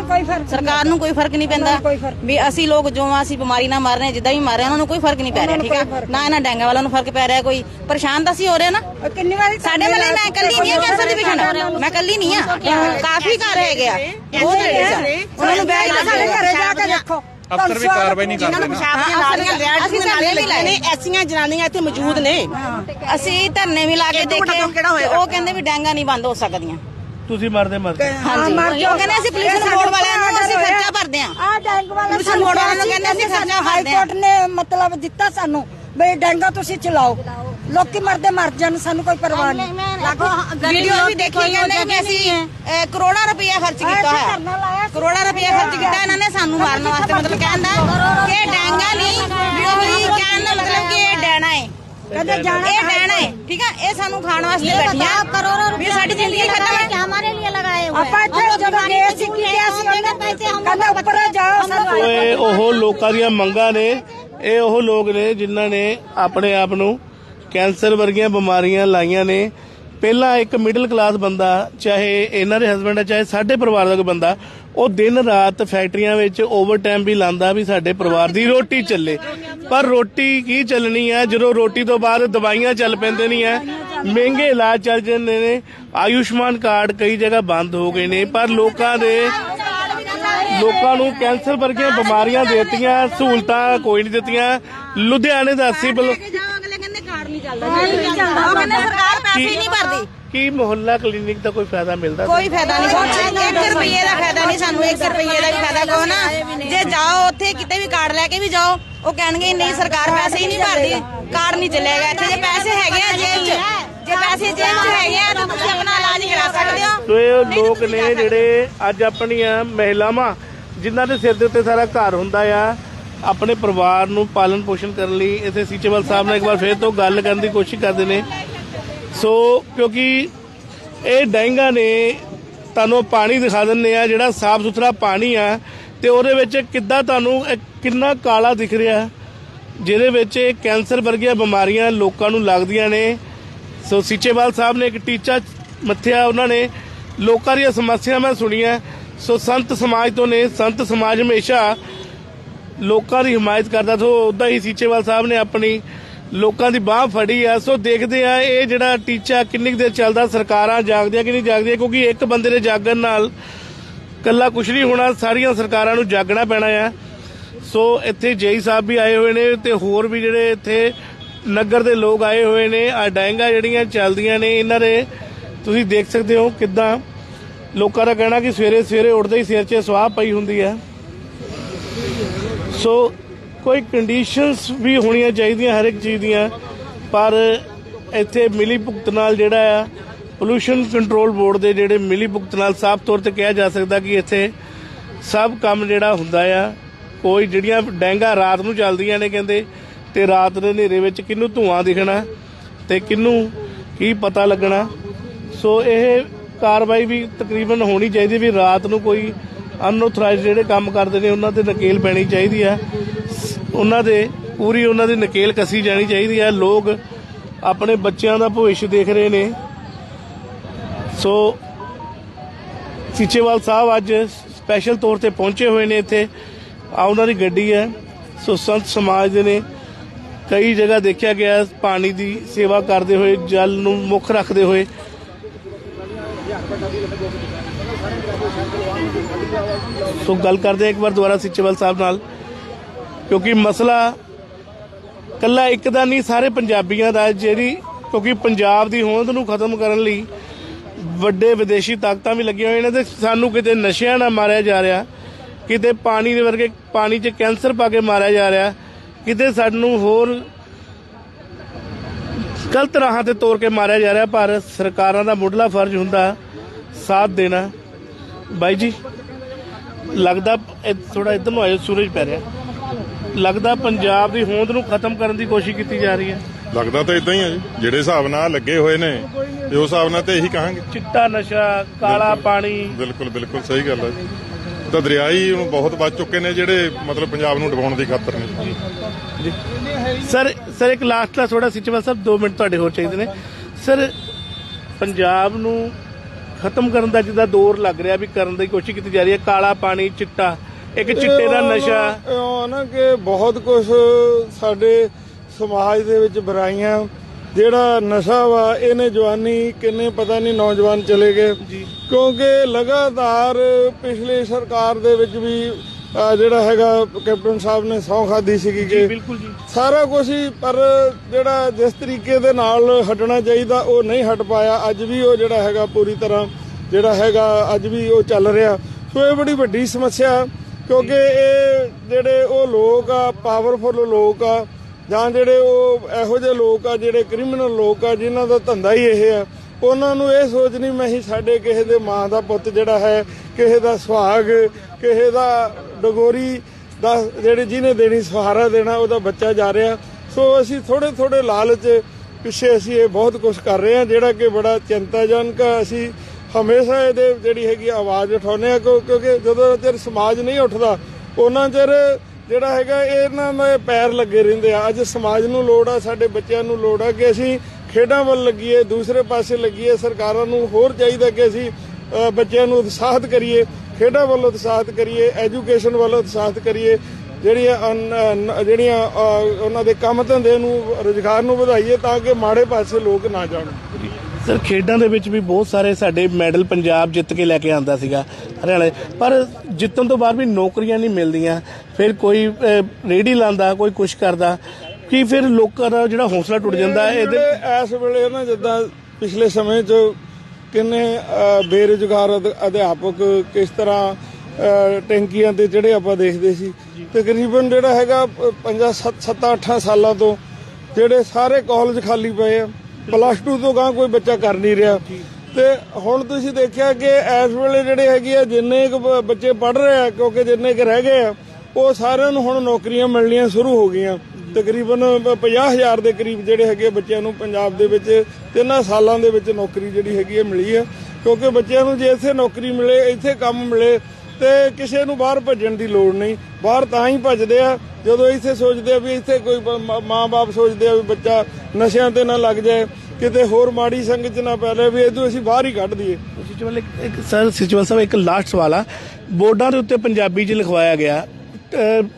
ਸਰਕਾਰ ਨੂੰ ਕੋਈ ਫ਼ਰਕ ਨਹੀਂ ਪੈਂਦਾ ਵੀ ਅਸੀਂ ਲੋਕ ਜੋ ਆ ਅਸੀਂ ਬਿਮਾਰੀ ਨਾਲ ਮਰ ਰਹੇ ਹਾਂ ਜਿੱਦਾਂ ਵੀ ਮਰ ਰਹੇ ਹਾਂ ਉਹਨਾਂ ਨੂੰ ਕੋਈ ਫ਼ਰਕ ਨਹੀਂ ਪੈ ਰਿਹਾ ਠੀਕ ਹੈ ਨਾ ਇਹਨਾਂ ਡੈਂਗਾ ਵਾਲਿਆਂ ਨੂੰ ਫ਼ਰਕ ਪੈ ਰਿਹਾ ਕੋਈ ਪਰੇਸ਼ਾਨ ਤਾਂ ਅਸੀਂ ਹੋ ਰਹੇ ਨਾ। ਕਿੰਨੀ ਵਾਰੀ ਸਾਡੇ ਵਾਲੇ ਮੈਂ ਇਕੱਲੀ ਨਹੀਂ ਆ ਕੈਂਸਰ ਦੀ ਪੇਸ਼ੈਂਟ ਮੈਂ ਇਕੱਲੀ ਨਹੀਂ ਆ। ਕਾਫੀ ਘਰ ਹੈਗੇ ਆ। ਬਹੁਤ ਹੈਗੇ ਆ। ਉਹਨਾਂ ਨੂੰ ਬੈਗ ਸਾਡੇ ਘਰੇ ਜਾ ਕੇ ਦੇਖੋ। ਅਫਸਰ ਵੀ ਕਾਰਵਾਈ ਨਹੀਂ ਕਰਦੇ ਨੂੰ ਨਾ। ਪਿਸ਼ਾਬ ਦੀਆਂ ਨਾਲੀਆਂ ਲੈਟ ਅਸੀਂ ਦੀਆਂ ਨਾਲੀਆਂ ਲੱਗੀਆਂ ਨੇ ਐਸੀਆਂ ਜਨਾਨੀਆਂ ਇੱਥੇ ਮੌਜੂਦ ਨੇ। ਅਸੀਂ ਧਰਨੇ ਵੀ ਲਾ ਕੇ ਦੇਖੇ? ਉਹ ਕਹਿੰਦੇ ਵੀ ਡੈਂਗਾ ਨਹੀਂ ਬੰਦ ਹੋ ਸਕਦੀਆਂ। ਤੁਸੀਂ ਮਰਦੇ ਮਰਦੇ ਹਾਂਜੀ ਉਹ ਕਹਿੰਦੇ ਅਸੀਂ ਪੁਲਿਸ ਬੋਰਡ ਵਾਲਿਆਂ ਨੂੰ ਅਸੀਂ ਖਰਚਾ ਭਰਦੇ ਆ ਆ ਡੈਂਗ ਵਾਲਾ ਪੁਲਿਸ ਬੋਰਡ ਵਾਲਿਆਂ ਨੂੰ ਕਹਿੰਦੇ ਅਸੀਂ ਖਰਚਾ ਹਾਈ ਕੋਰਟ ਨੇ ਮਤਲਬ ਦਿੱਤਾ ਸਾਨੂੰ ਬਈ ਡੈਂਗਾ ਤੁਸੀਂ ਚਲਾਓ। ਲੋਕੀ ਮਰਦੇ ਮਰ ਜਾਣ ਸਾਨੂੰ ਕੋਈ ਪਰਵਾਹ ਨਹੀਂ। ਵੀਡੀਓ ਵੀ ਦੇਖੀ ਕਹਿੰਦੇ ਕਿ ਅਸੀਂ ਕਰੋੜਾਂ ਰੁਪਇਆ ਖਰਚ ਕੀਤਾ ਹੋਇਆ। ਕਰੋੜਾਂ ਰੁਪਇਆ ਖਰਚ ਕੀਤਾ ਇਹਨਾਂ ਨੇ ਸਾਨੂੰ ਮਾਰਨ ਵਾਸਤੇ ਮਤਲਬ ਕਹਿੰਦਾ ਕਿ ਇਹ ਡੈਂਗਾ ਨਹੀਂ ਵੀ ਕਹਿਣ ਦਾ ਮਤਲਬ ਕਿ ਇਹ ਡੈਣਾ ਹੈ ਕਹਿੰਦੇ ਜਾਣਾ ਇਹ ਡੈਣਾ ਹੈ ਠੀਕ ਹੈ ਇਹ ਸਾਨੂੰ ਖਾਣ ਵਾਸਤੇ ਬੈਠਿਆ। ਕਰੋੜਾਂ ਰੁਪਏ ਸਾਡੀ ਜ਼ਿੰਦਗੀ ਖਤਮ ਹੈ। ਕਿ ਹਮਾਰੇ ਲਈ ਲਗਾਏ ਹੋਏ। ਆਪਾਂ ਇੱਥੇ ਜਦੋਂ ਗਏ ਸੀ ਕਿ ਅਸੀਂ ਕਹਿੰਦੇ ਪੈਸੇ ਹਮ ਕਹਿੰਦਾ ਉੱਪਰ ਜਾਓ ਓਏ ਉਹ ਲੋਕਾਂ ਦੀਆਂ ਮੰਗਾਂ ਨੇ। ਇਹ ਉਹ ਲੋਕ ਨੇ ਜਿਨ੍ਹਾਂ ਨੇ ਆਪਣੇ ਆਪ ਨੂੰ ਕੈਂਸਰ ਵਰਗੀਆਂ ਬਿਮਾਰੀਆਂ ਲਾਈਆਂ ਨੇ। ਪਹਿਲਾਂ ਇੱਕ ਮਿਡਲ ਕਲਾਸ ਬੰਦਾ, ਚਾਹੇ ਇਹਨਾਂ ਦੇ ਹਸਬੰਡ ਹੈ ਚਾਹੇ ਸਾਡੇ ਪਰਿਵਾਰ ਦਾ ਕੋਈ ਬੰਦਾ, ਉਹ ਦਿਨ ਰਾਤ ਫੈਕਟਰੀਆਂ ਵਿੱਚ ਓਵਰਟਾਈਮ ਵੀ ਲਾਂਦਾ ਵੀ ਸਾਡੇ ਪਰਿਵਾਰ ਦੀ ਰੋਟੀ ਚੱਲੇ। ਪਰ ਰੋਟੀ ਕੀ ਚੱਲਣੀ ਹੈ ਜਦੋਂ ਰੋਟੀ ਤੋਂ ਬਾਅਦ ਦਵਾਈਆਂ ਚੱਲ ਪੈਂਦੇ ਨਹੀਂ ਹੈ ਮਹਿੰਗੇ ਇਲਾਜ ਚੱਲ ਜਾਂਦੇ ਨੇ, ਆਯੁਸ਼ਮਾਨ ਕਾਰਡ ਕਈ ਜਗ੍ਹਾ ਬੰਦ ਹੋ ਗਏ ਨੇ, ਪਰ ਲੋਕਾਂ ਦੇ ਲੋਕਾਂ ਨੂੰ ਕੈਂਸਰ ਵਰਗੀਆਂ ਬਿਮਾਰੀਆਂ ਦੇਤੀਆਂ, ਸਹੂਲਤਾਂ ਕੋਈ ਨਹੀਂ ਦਿੱਤੀਆਂ। ਲੁਧਿਆਣੇ ਦਾ ਸਿਵਲ ਅਗਲੇ ਨਹੀਂ ਚੱਲਦਾ। ਉਹ ਕਹਿੰਦੇ ਸਰਕਾਰ ਪੈਸੇ ਹੀ ਨਹੀਂ ਭਰਦੀ। ਕੀ ਮੁਹੱਲਾ ਕਲੀਨਿਕ ਦਾ ਕੋਈ ਫਾਇਦਾ ਮਿਲਦਾ ਕੋਈ ਫਾਇਦਾ ਨਹੀਂ। ਸਾਨੂੰ 1 ਰੁਪਏ ਦਾ ਫਾਇਦਾ ਨਹੀਂ ਸਾਨੂੰ 1 ਰੁਪਏ ਦਾ ਵੀ ਫਾਇਦਾ ਕੋ ਨਾ। ਜੇ ਜਾਓ ਉੱਥੇ ਕਿਤੇ ਵੀ ਕਾਰਡ ਲੈ ਕੇ ਵੀ ਜਾਓ ਉਹ ਕਹਿਣਗੇ ਨਹੀਂ ਸਰਕਾਰ ਪੈਸੇ ਹੀ ਨਹੀਂ ਭਰਦੀ। ਕਾਰਡ ਨਹੀਂ ਚੱਲੇਗਾ। ਇੱਥੇ ਜੇ ਪੈਸੇ ਹੈਗੇ ਆ ਜੇਬ 'ਚ ਜੇ ਪੈਸੇ ਜੇਬ 'ਚ ਹੈਗੇ ਆ ਤਾਂ ਤੁਸੀਂ ਆਪਣਾ ਇਲਾਜ ਕਰਾ ਸਕਦੇ ਹੋ। ਸੋ ਇਹ ਲੋਕ ਨੇ ਜਿਹੜੇ ਅੱਜ ਆਪਣੀਆਂ ਮਹਿਲਾਵਾਂ ਜਿਨ੍ਹਾਂ ਦੇ ਸਿਰ ਦੇ ਉੱਤੇ ਸਾਰਾ ਘਰ ਹੁੰਦਾ ਆ ਆਪਣੇ ਪਰਿਵਾਰ ਨੂੰ ਪਾਲਣ ਪੋਸ਼ਣ ਕਰਨ ਲਈ ਇੱਥੇ ਸੀਚੇਵਾਲ ਸਾਹਿਬ ਨਾਲ ਇੱਕ ਵਾਰ ਫੇਰ ਤੋਂ ਗੱਲ ਕਰਨ ਦੀ ਕੋਸ਼ਿਸ਼ ਕਰਦੇ ਨੇ। ਸੋ ਕਿਉਂਕਿ ਇਹ ਡੈਂਗਾ ਨੇ ਤੁਹਾਨੂੰ ਪਾਣੀ ਦਿਖਾ ਦਿੰਨੇ ਆ, ਜਿਹੜਾ ਸਾਫ਼ ਸੁਥਰਾ ਪਾਣੀ ਆ, ਤੇ ਉਹਦੇ ਵਿੱਚ ਕਿੱਦਾਂ ਤੁਹਾਨੂੰ ਕਿੰਨਾ ਕਾਲਾ ਦਿਖ ਰਿਹਾ, ਜਿਹਦੇ ਵਿੱਚ ਇਹ ਕੈਂਸਰ ਵਰਗੀਆਂ ਬਿਮਾਰੀਆਂ ਲੋਕਾਂ ਨੂੰ ਲੱਗਦੀਆਂ ਨੇ। ਸੋ ਸੀਚੇਵਾਲ ਸਾਹਿਬ ਨੇ ਇੱਕ ਟੀਚਾ ਮੱਥਿਆ ਉਹਨਾਂ ਨੇ, ਲੋਕਾਂ ਦੀਆਂ ਸਮੱਸਿਆਵਾਂ ਸੁਣੀਆਂ। ਸੋ ਸੰਤ ਸਮਾਜ ਤੋਂ ਨੇ, ਸੰਤ ਸਮਾਜ ਹਮੇਸ਼ਾ ਲੋਕਾਂ ਦੀ ਹਮਾਇਤ ਕਰਦਾ ਸੋ ਉਦਾਂ ਹੀ ਸੀਚੇਵਾਲ ਸਾਹਿਬ ਨੇ ਆਪਣੀ ਲੋਕਾਂ ਦੀ ਬਾਹ ਫੜੀ ਆ। ਸੋ ਦੇਖਦੇ ਆ ਇਹ ਜਿਹੜਾ ਟੀਚਾ ਕਿੰਨੀ ਕੁ ਦੇਰ ਚੱਲਦਾ, ਸਰਕਾਰਾਂ ਜਾਗਦੀਆਂ ਕਿ ਨਹੀਂ ਜਾਗਦੀਆਂ? ਕਿਉਂਕਿ ਇੱਕ ਬੰਦੇ ਦੇ ਜਾਗਣ ਨਾਲ ਕੱਲਾ ਕੁਛ ਨਹੀਂ ਹੋਣਾ, ਸਾਰੀਆਂ ਸਰਕਾਰਾਂ ਨੂੰ ਜਾਗਣਾ ਪੈਣਾ ਆ। ਸੋ ਇੱਥੇ ਜੇਈ ਸਾਹਿਬ ਵੀ ਆਏ ਹੋਏ ਨੇ ਤੇ ਹੋਰ ਵੀ ਜਿਹੜੇ ਇੱਥੇ ਨਗਰ ਦੇ ਲੋਕ ਆਏ ਹੋਏ ਨੇ, ਆ ਡੈਂਗਾ ਜਿਹੜੀਆਂ ਚੱਲਦੀਆਂ ਨੇ, ਇਹਨਾਂ ਦੇ ਤੁਸੀਂ ਦੇਖ ਸਕਦੇ ਹੋ ਕਿਦਾਂ ਲੋਕਾਂ ਦਾ ਕਹਿਣਾ ਕਿ ਸਵੇਰੇ ਸਵੇਰੇ ਉੱਠਦੇ ਹੀ ਸਿਰ 'ਚ ਸਵਾਹ ਪਈ ਹੁੰਦੀ ਹੈ ਸੋ ਕੋਈ ਕੰਡੀਸ਼ਨਸ ਵੀ ਹੋਣੀਆਂ ਚਾਹੀਦੀਆਂ ਹਰ ਇੱਕ ਚੀਜ਼ ਦੀਆਂ, ਪਰ ਇੱਥੇ ਮਿਲੀ ਭੁਗਤ ਨਾਲ ਜਿਹੜਾ ਆ ਪੋਲੂਸ਼ਨ ਕੰਟਰੋਲ ਬੋਰਡ ਦੇ ਜਿਹੜੇ ਮਿਲੀ ਭੁਗਤ ਨਾਲ ਸਾਫ਼ ਤੌਰ ਤੇ ਕਿਹਾ ਜਾ ਸਕਦਾ ਕਿ ਇੱਥੇ ਸਭ ਕੰਮ ਜਿਹੜਾ ਹੁੰਦਾ ਆ, ਕੋਈ ਜਿਹੜੀਆਂ ਡੈਂਗਾ ਰਾਤ ਨੂੰ ਚੱਲਦੀਆਂ ਨੇ ਕਹਿੰਦੇ, ਤੇ ਰਾਤ ਦੇ ਹਨੇਰੇ ਵਿੱਚ ਕਿਹਨੂੰ ਧੂਆਂ ਦਿਖਣਾ ਤੇ ਕਿਹਨੂੰ ਕੀ ਪਤਾ ਲੱਗਣਾ। ਸੋ ਇਹ ਕਾਰਵਾਈ ਵੀ ਤਕਰੀਬਨ ਹੋਣੀ ਚਾਹੀਦੀ ਵੀ ਰਾਤ ਨੂੰ ਕੋਈ ਅਨਆਥੋਰਾਈਜ਼ਡ ਜਿਹੜੇ ਕੰਮ ਕਰਦੇ ਨੇ, ਉਹਨਾਂ ਤੇ ਨਕੇਲ ਪੈਣੀ ਚਾਹੀਦੀ ਹੈ। ਉਹਨਾਂ ਦੇ, ਪੂਰੀ ਉਹਨਾਂ ਦੀ ਨਕੇਲ ਕੱਸੀ ਜਾਣੀ ਚਾਹੀਦੀ ਹੈ। ਲੋਕ ਆਪਣੇ ਬੱਚਿਆਂ ਦਾ ਭਵਿੱਖ ਦੇਖ ਰਹੇ ਨੇ। ਸੋ, ਸੀਚੇਵਾਲ ਸਾਹਿਬ ਅੱਜ ਸਪੈਸ਼ਲ ਤੌਰ ਤੇ ਪਹੁੰਚੇ ਹੋਏ ਨੇ ਇੱਥੇ। ਆ ਉਹਨਾਂ ਦੀ ਗੱਡੀ ਹੈ। ਸੋ, ਸੰਤ ਸਮਾਜ ਦੇ ਨੇ ਕਈ ਜਗ੍ਹਾ ਦੇਖਿਆ ਗਿਆ ਪਾਣੀ ਦੀ ਸੇਵਾ ਕਰਦੇ ਹੋਏ, ਜਲ ਨੂੰ ਮੁੱਖ ਰੱਖਦੇ ਹੋਏ। ਸੋ ਗੱਲ ਕਰਦੇ ਇੱਕ ਵਾਰ ਦੁਬਾਰਾ ਸਿੱਚੇਵਾਲ ਸਾਹਿਬ ਨਾਲ, ਕਿਉਂਕਿ ਮਸਲਾ ਕੱਲਾ ਇੱਕ ਦਾ ਨਹੀਂ, ਸਾਰੇ ਪੰਜਾਬੀਆਂ ਦਾ ਜਿਹੜੀ ਕਿਉਂਕਿ ਪੰਜਾਬ ਦੀ ਹੋਂਦ ਨੂੰ ਖਤਮ ਕਰਨ ਲਈ ਵੱਡੇ ਵਿਦੇਸ਼ੀ ਤਾਕਤਾਂ ਵੀ ਲੱਗੀਆਂ ਹੋਈਆਂ ਨੇ ਤੇ ਸਾਨੂੰ ਕਿਤੇ ਨਸ਼ਿਆਂ ਨਾਲ ਮਾਰਿਆ ਜਾ ਰਿਹਾ, ਕਿਤੇ ਪਾਣੀ ਦੇ ਵਰਗੇ ਪਾਣੀ 'ਚ ਕੈਂਸਰ ਪਾ ਕੇ ਮਾਰਿਆ ਜਾ ਰਿਹਾ, ਕਿਤੇ ਸਾਨੂੰ ਹੋਰ ਗਲਤ ਰਾਹਾਂ ਤੇ ਤੋਰ ਕੇ ਮਾਰਿਆ ਜਾ ਰਿਹਾ, ਪਰ ਸਰਕਾਰਾਂ ਦਾ ਮੁੱਢਲਾ ਫਰਜ਼ ਹੁੰਦਾ ਸਾਥ ਦੇਣਾ। ਬਾਈ ਜੀ ਲੱਗਦਾ ਥੋੜਾ ਇੱਧਰ ਨੂੰ ਆਇਓ ਸੂਰਜ ਪੈ ਰਿਹਾ। ਲੱਗਦਾ ਪੰਜਾਬ ਦੀ ਹੋਂਦ ਨੂੰ ਖਤਮ ਕਰਨ ਦੀ ਕੋਸ਼ਿਸ਼ ਕੀਤੀ ਜਾ ਰਹੀ ਹੈ। ਲੱਗਦਾ ਤਾਂ ਇਦਾਂ ਹੀ ਆ ਜੀ। ਜਿਹੜੇ ਹਿਸਾਬ ਨਾਲ ਲੱਗੇ ਹੋਏ ਨੇ ਤੇ ਉਸ ਹਿਸਾਬ ਨਾਲ ਤੇ ਇਹੀ ਕਹਾਂਗੇ। ਚਿੱਟਾ ਨਸ਼ਾ ਕਾਲਾ ਪਾਣੀ। ਬਿਲਕੁਲ ਬਿਲਕੁਲ ਸਹੀ ਗੱਲ ਹੈ ਜੀ। ਤਾਂ ਦਰਿਆ ਹੀ ਹੁਣ ਬਹੁਤ ਬਚ ਚੁੱਕੇ ਨੇ ਜਿਹੜੇ ਮਤਲਬ ਪੰਜਾਬ ਨੂੰ ਡੁਬਾਉਣ ਦੀ ਖਾਤਰ ਨੇ। ਸਰ ਸਰ ਇੱਕ ਲਾਸਟ ਦਾ ਥੋੜਾ ਸਿਚੇਵਾਲ ਸਾਹਿਬ 2 ਮਿੰਟ ਤੁਹਾਡੇ ਹੋਰ ਚਾਹੀਦੇ ਨੇ। ਸਰ ਪੰਜਾਬ ਨੂੰ ਖਤਮ ਕਰਨ ਦਾ ਜਿੱਦਾਂ ਦੌਰ ਲੱਗ ਰਿਹਾ ਵੀ ਕਰਨ ਦੀ ਕੋਸ਼ਿਸ਼ ਕੀਤੀ ਜਾ ਰਹੀ ਹੈ। ਕਾਲਾ ਪਾਣੀ ਚਿੱਟਾ ਇੱਕ ਚਿੱਟੇ ਦਾ ਨਸ਼ਾ। ਉਹ ਨਾ ਕਿ ਬਹੁਤ ਕੁਝ ਸਾਡੇ ਸਮਾਜ ਦੇ ਵਿੱਚ ਬੁਰਾਈਆਂ ਜਿਹੜਾ ਨਸ਼ਾ ਵਾ ਇਹਨੇ ਜਵਾਨੀ ਕਿੰਨੇ ਪਤਾ ਨਹੀਂ ਨੌਜਵਾਨ ਚਲੇ ਗਏ। ਕਿਉਂਕਿ ਲਗਾਤਾਰ ਪਿਛਲੀ ਸਰਕਾਰ ਦੇ ਵਿੱਚ ਵੀ ਜਿਹੜਾ ਹੈਗਾ ਕੈਪਟਨ ਸਾਹਿਬ ਨੇ ਸਹੁੰ ਖਾਦੀ ਸੀਗੀ ਕਿ ਬਿਲਕੁਲ ਜੀ। ਸਾਰਾ ਕੁਝ ਹੀ ਪਰ ਜਿਹੜਾ ਜਿਸ ਤਰੀਕੇ ਦੇ ਨਾਲ ਹਟਣਾ ਚਾਹੀਦਾ ਉਹ ਨਹੀਂ ਹਟ ਪਾਇਆ। ਅੱਜ ਵੀ ਉਹ ਜਿਹੜਾ ਹੈਗਾ ਪੂਰੀ ਤਰ੍ਹਾਂ ਜਿਹੜਾ ਹੈਗਾ ਅੱਜ ਵੀ ਉਹ ਚੱਲ ਰਿਹਾ। ਸੋ ਇਹ ਬੜੀ ਵੱਡੀ ਸਮੱਸਿਆ ਕਿਉਂਕਿ ਇਹ ਜਿਹੜੇ ਉਹ ਲੋਕ ਆ ਪਾਵਰਫੁਲ ਲੋਕ ਆ ਜਾਂ ਜਿਹੜੇ ਉਹ ਇਹੋ ਜਿਹੇ ਲੋਕ ਆ ਜਿਹੜੇ ਕ੍ਰਿਮੀਨਲ ਲੋਕ ਆ ਜਿਨ੍ਹਾਂ ਦਾ ਧੰਦਾ ਹੀ ਇਹ ਆ ਉਹਨਾਂ ਨੂੰ ਇਹ ਸੋਚ ਨਹੀਂ ਮੈਂ ਹੀ ਸਾਡੇ ਕਿਸੇ ਦੇ ਮਾਂ ਦਾ ਪੁੱਤ ਜਿਹੜਾ ਹੈ ਕਿਸੇ ਦਾ ਸੁਹਾਗ, ਕਿਸੇ ਦਾ ਡਗੋਰੀ ਦਾ ਜਿਹੜੇ ਜਿਹਨੇ ਦੇਣੀ ਸਹਾਰਾ ਦੇਣਾ, ਉਹਦਾ ਬੱਚਾ ਜਾ ਰਿਹਾ। ਸੋ ਅਸੀਂ ਥੋੜੇ ਥੋੜੇ ਲਾਲਚ ਪਿੱਛੇ ਅਸੀਂ ਇਹ ਬਹੁਤ ਕੁਝ ਕਰ ਰਹੇ ਹਾਂ, ਜਿਹੜਾ ਕਿ ਬੜਾ ਚਿੰਤਾਜਨਕ ਆ। ਅਸੀਂ ਹਮੇਸ਼ਾ ਇਹਦੇ ਜਿਹੜੀ ਹੈਗੀ ਆਵਾਜ਼ ਉਠਾਉਂਦੇ ਆ ਕਿਉਂ- ਕਿਉਂਕਿ ਜਦੋਂ ਚਿਰ ਸਮਾਜ ਨਹੀਂ ਉੱਠਦਾ, ਉਹਨਾਂ ਚਿਰ ਜਿਹੜਾ ਹੈਗਾ ਇਹਨਾਂ ਦੇ ਪੈਰ ਲੱਗੇ ਰਹਿੰਦੇ ਆ। ਅੱਜ ਸਮਾਜ ਨੂੰ ਲੋੜ ਆ, ਸਾਡੇ ਬੱਚਿਆਂ ਨੂੰ ਲੋੜ ਆ ਕਿ ਅਸੀਂ ਖੇਡਾਂ ਵੱਲ ਲੱਗੀਏ, ਦੂਸਰੇ ਪਾਸੇ ਲੱਗੀਏ। ਸਰਕਾਰਾਂ ਨੂੰ ਹੋਰ ਚਾਹੀਦਾ ਕਿ ਅਸੀਂ ਬੱਚਿਆਂ ਨੂੰ ਉਤਸ਼ਾਹਿਤ ਕਰੀਏ ਖੇਡਾਂ ਵੱਲ ਉਤਸ਼ਾਹਿਤ ਕਰੀਏ ਐਜੂਕੇਸ਼ਨ ਵੱਲ ਉਤਸ਼ਾਹਿਤ ਕਰੀਏ ਜਿਹੜੀਆਂ ਜਿਹੜੀਆਂ ਉਹਨਾਂ ਦੇ ਕੰਮ ਧੰਦੇ ਨੂੰ ਰੁਜ਼ਗਾਰ ਨੂੰ ਵਧਾਈਏ ਤਾਂ ਕਿ ਮਾੜੇ ਪਾਸੇ ਲੋਕ ਨਾ ਜਾਣ। ਸਰ ਖੇਡਾਂ ਦੇ ਵਿੱਚ ਵੀ ਬਹੁਤ ਸਾਰੇ ਸਾਡੇ ਮੈਡਲ ਪੰਜਾਬ ਜਿੱਤ ਕੇ ਲੈ ਕੇ ਆਂਦਾ ਸੀਗਾ ਹਰਿਆਣਾ। ਪਰ ਜਿੱਤਣ ਤੋਂ ਬਾਅਦ ਵੀ ਨੌਕਰੀਆਂ ਨਹੀਂ ਮਿਲਦੀਆਂ ਫਿਰ ਕੋਈ ਰੇਹੜੀ ਲਾਂਦਾ ਕੋਈ ਕੁਛ ਕਰਦਾ ਕੀ ਫਿਰ ਲੋਕਾਂ ਦਾ ਜਿਹੜਾ ਹੌਸਲਾ ਟੁੱਟ ਜਾਂਦਾ ਇਹਦੇ ਇਸ ਵੇਲੇ ਨਾ ਜਿੱਦਾਂ ਪਿਛਲੇ ਸਮੇਂ 'ਚ ਕਿੰਨੇ ਬੇਰੁਜ਼ਗਾਰ ਅਧਿਆਪਕ ਕਿਸ ਤਰ੍ਹਾਂ ਟੈਂਕੀਆਂ ਤੇ ਜਿਹੜੇ ਆਪਾਂ ਦੇਖਦੇ ਸੀ। ਤਕਰੀਬਨ ਜਿਹੜਾ ਹੈਗਾ 5 7 8 ਸਾਲਾਂ ਤੋਂ ਜਿਹੜੇ ਸਾਰੇ ਕਾਲਜ ਖਾਲੀ ਪਏ ਆ। ਪਲੱਸ 2 ਤੋਂ ਗਾਂ ਕੋਈ ਬੱਚਾ ਕਰ ਨਹੀਂ ਰਿਹਾ। ਤੇ ਹੁਣ ਤੁਸੀਂ ਦੇਖਿਆ ਕਿ ਇਸ ਵੇਲੇ ਜਿਹੜੇ ਹੈਗੇ ਆ, ਜਿੰਨੇ ਕੁ ਬੱਚੇ ਪੜ ਰਹੇ ਆ, ਕਿਉਂਕਿ ਜਿੰਨੇ ਕੁ ਰਹਿ ਗਏ ਆ, ਉਹ ਸਾਰਿਆਂ ਨੂੰ ਹੁਣ ਨੌਕਰੀਆਂ ਮਿਲਣੀਆਂ ਸ਼ੁਰੂ ਹੋ ਗਈਆਂ। ਤਕਰੀਬਨ 50000 ਦੇ ਕਰੀਬ ਜਿਹੜੇ ਹੈਗੇ ਬੱਚਿਆਂ ਨੂੰ ਪੰਜਾਬ ਦੇ ਵਿੱਚ, ਤਿੰਨਾਂ ਸਾਲਾਂ ਦੇ ਵਿੱਚ ਨੌਕਰੀ ਜਿਹੜੀ ਹੈਗੀ ਹੈ ਮਿਲੀ ਹੈ ਕਿਉਂਕਿ ਬੱਚਿਆਂ ਨੂੰ ਜੇ ਇੱਥੇ ਨੌਕਰੀ ਮਿਲੇ, ਇੱਥੇ ਕੰਮ ਮਿਲੇ, ਤੇ ਕਿਸੇ ਨੂੰ ਬਾਹਰ ਭੱਜਣ ਦੀ ਲੋੜ ਨਹੀਂ। ਬਾਹਰ ਤਾਂ ਹੀ ਭੱਜਦੇ ਆ। ਜਦੋਂ ਇੱਥੇ ਸੋਚਦੇ ਆ ਵੀ ਇੱਥੇ ਕੋਈ ਮਾਂ-ਬਾਪ ਸੋਚਦੇ ਆ ਵੀ ਬੱਚਾ ਨਸ਼ਿਆਂ ਤੇ ਨਾ ਲੱਗ ਜਾਏ, ਕਿਤੇ ਹੋਰ ਮਾੜੀ ਸੰਗਤ 'ਚ ਨਾ ਪੈ ਜਾਏ ਵੀ ਇਹਦੋਂ ਅਸੀਂ ਬਾਹਰ ਹੀ ਕੱਢ ਦਈਏ। ਸਿਚੁਅਲ ਇੱਕ ਸਰ ਸਿਚੁਅਲ ਸਾਹਿਬ, ਇੱਕ ਲਾਸਟ ਸਵਾਲ ਆ। ਬੋਰਡਾਂ ਦੇ ਉੱਤੇ ਪੰਜਾਬੀ 'ਚ ਲਿਖਵਾਇਆ ਗਿਆ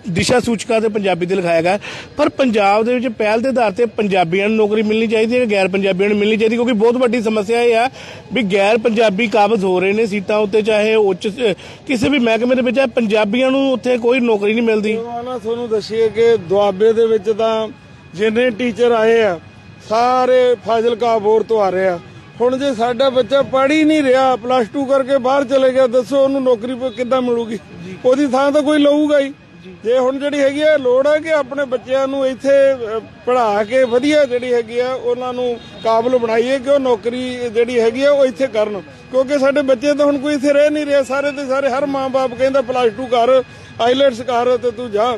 ਦਿਸ਼ਾ ਸੂਚਕਾਂ ਤੇ ਪੰਜਾਬੀ ਤੇ ਲਿਖਾਇਆ ਗਿਆ ਪਰ ਪੰਜਾਬ ਦੇ ਵਿੱਚ ਪਹਿਲ ਦੇ ਆਧਾਰ ਤੇ ਪੰਜਾਬੀਆਂ ਨੂੰ ਨੌਕਰੀ ਮਿਲਣੀ ਚਾਹੀਦੀ ਹੈ ਗੈਰ ਪੰਜਾਬੀਆਂ ਨੂੰ ਮਿਲਣੀ ਚਾਹੀਦੀ ਕਿਉਂਕਿ ਬਹੁਤ ਵੱਡੀ ਸਮੱਸਿਆ ਇਹ ਆ ਵੀ ਗੈਰ ਪੰਜਾਬੀ ਕਾਬਜ਼ ਹੋ ਰਹੇ ਨੇ ਸੀਟਾਂ ਉੱਤੇ ਚਾਹੇ ਉੱਚ ਕਿਸੇ ਵੀ ਮਹਿਕਮੇ ਦੇ ਵਿੱਚ ਪੰਜਾਬੀਆਂ ਨੂੰ ਉੱਥੇ ਕੋਈ ਨੌਕਰੀ ਨਹੀਂ ਮਿਲਦੀ। ਤੁਹਾਨੂੰ ਦੱਸੀਏ ਕਿ ਦੁਆਬੇ ਦੇ ਵਿੱਚ ਤਾਂ ਜਿੰਨੇ ਟੀਚਰ ਆਏ ਆ ਸਾਰੇ ਫਾਜ਼ਿਲਕਾ ਬੋਰ ਤੋਂ ਆ ਰਹੇ ਆ। ਹੁਣ ਜੇ ਸਾਡਾ ਬੱਚਾ ਪੜ੍ਹ ਹੀ ਨਹੀਂ ਰਿਹਾ ਪਲੱਸ 2 ਕਰਕੇ ਬਾਹਰ ਚਲੇ ਗਿਆ ਦੱਸੋ ਉਹਨੂੰ ਨੌਕਰੀ ਕਿੱਦਾਂ ਮਿਲੂਗੀ? ਉਹਦੀ ਥਾਂ ਤਾਂ ਕੋਈ ਲਊਗਾ ਹੀ। ਜੇ। ਹੁਣ ਜਿਹੜੀ ਹੈਗੀ ਆ, ਲੋੜ ਹੈ ਕਿ ਆਪਣੇ ਬੱਚਿਆਂ ਨੂੰ ਇੱਥੇ ਪੜ੍ਹਾ ਕੇ ਵਧੀਆ ਜਿਹੜੀ ਹੈਗੀ ਆ, ਉਹਨਾਂ ਨੂੰ ਕਾਬਲ ਬਣਾਈਏ ਕਿ ਉਹ ਨੌਕਰੀ ਜਿਹੜੀ ਹੈਗੀ ਆ, ਉਹ ਇੱਥੇ ਕਰਨ। ਕਿਉਂਕਿ ਸਾਡੇ ਬੱਚੇ ਤਾਂ ਹੁਣ ਕੋਈ ਇੱਥੇ ਰਹਿ ਨਹੀਂ ਰਿਹਾ, ਸਾਰੇ ਤੇ ਸਾਰੇ ਹਰ ਮਾਂ-ਬਾਪ ਕਹਿੰਦਾ ਪਲੱਸ 2 ਕਰ ਆਈਲੈਟਸ ਕਰ ਤੇ ਤੂੰ ਜਾ।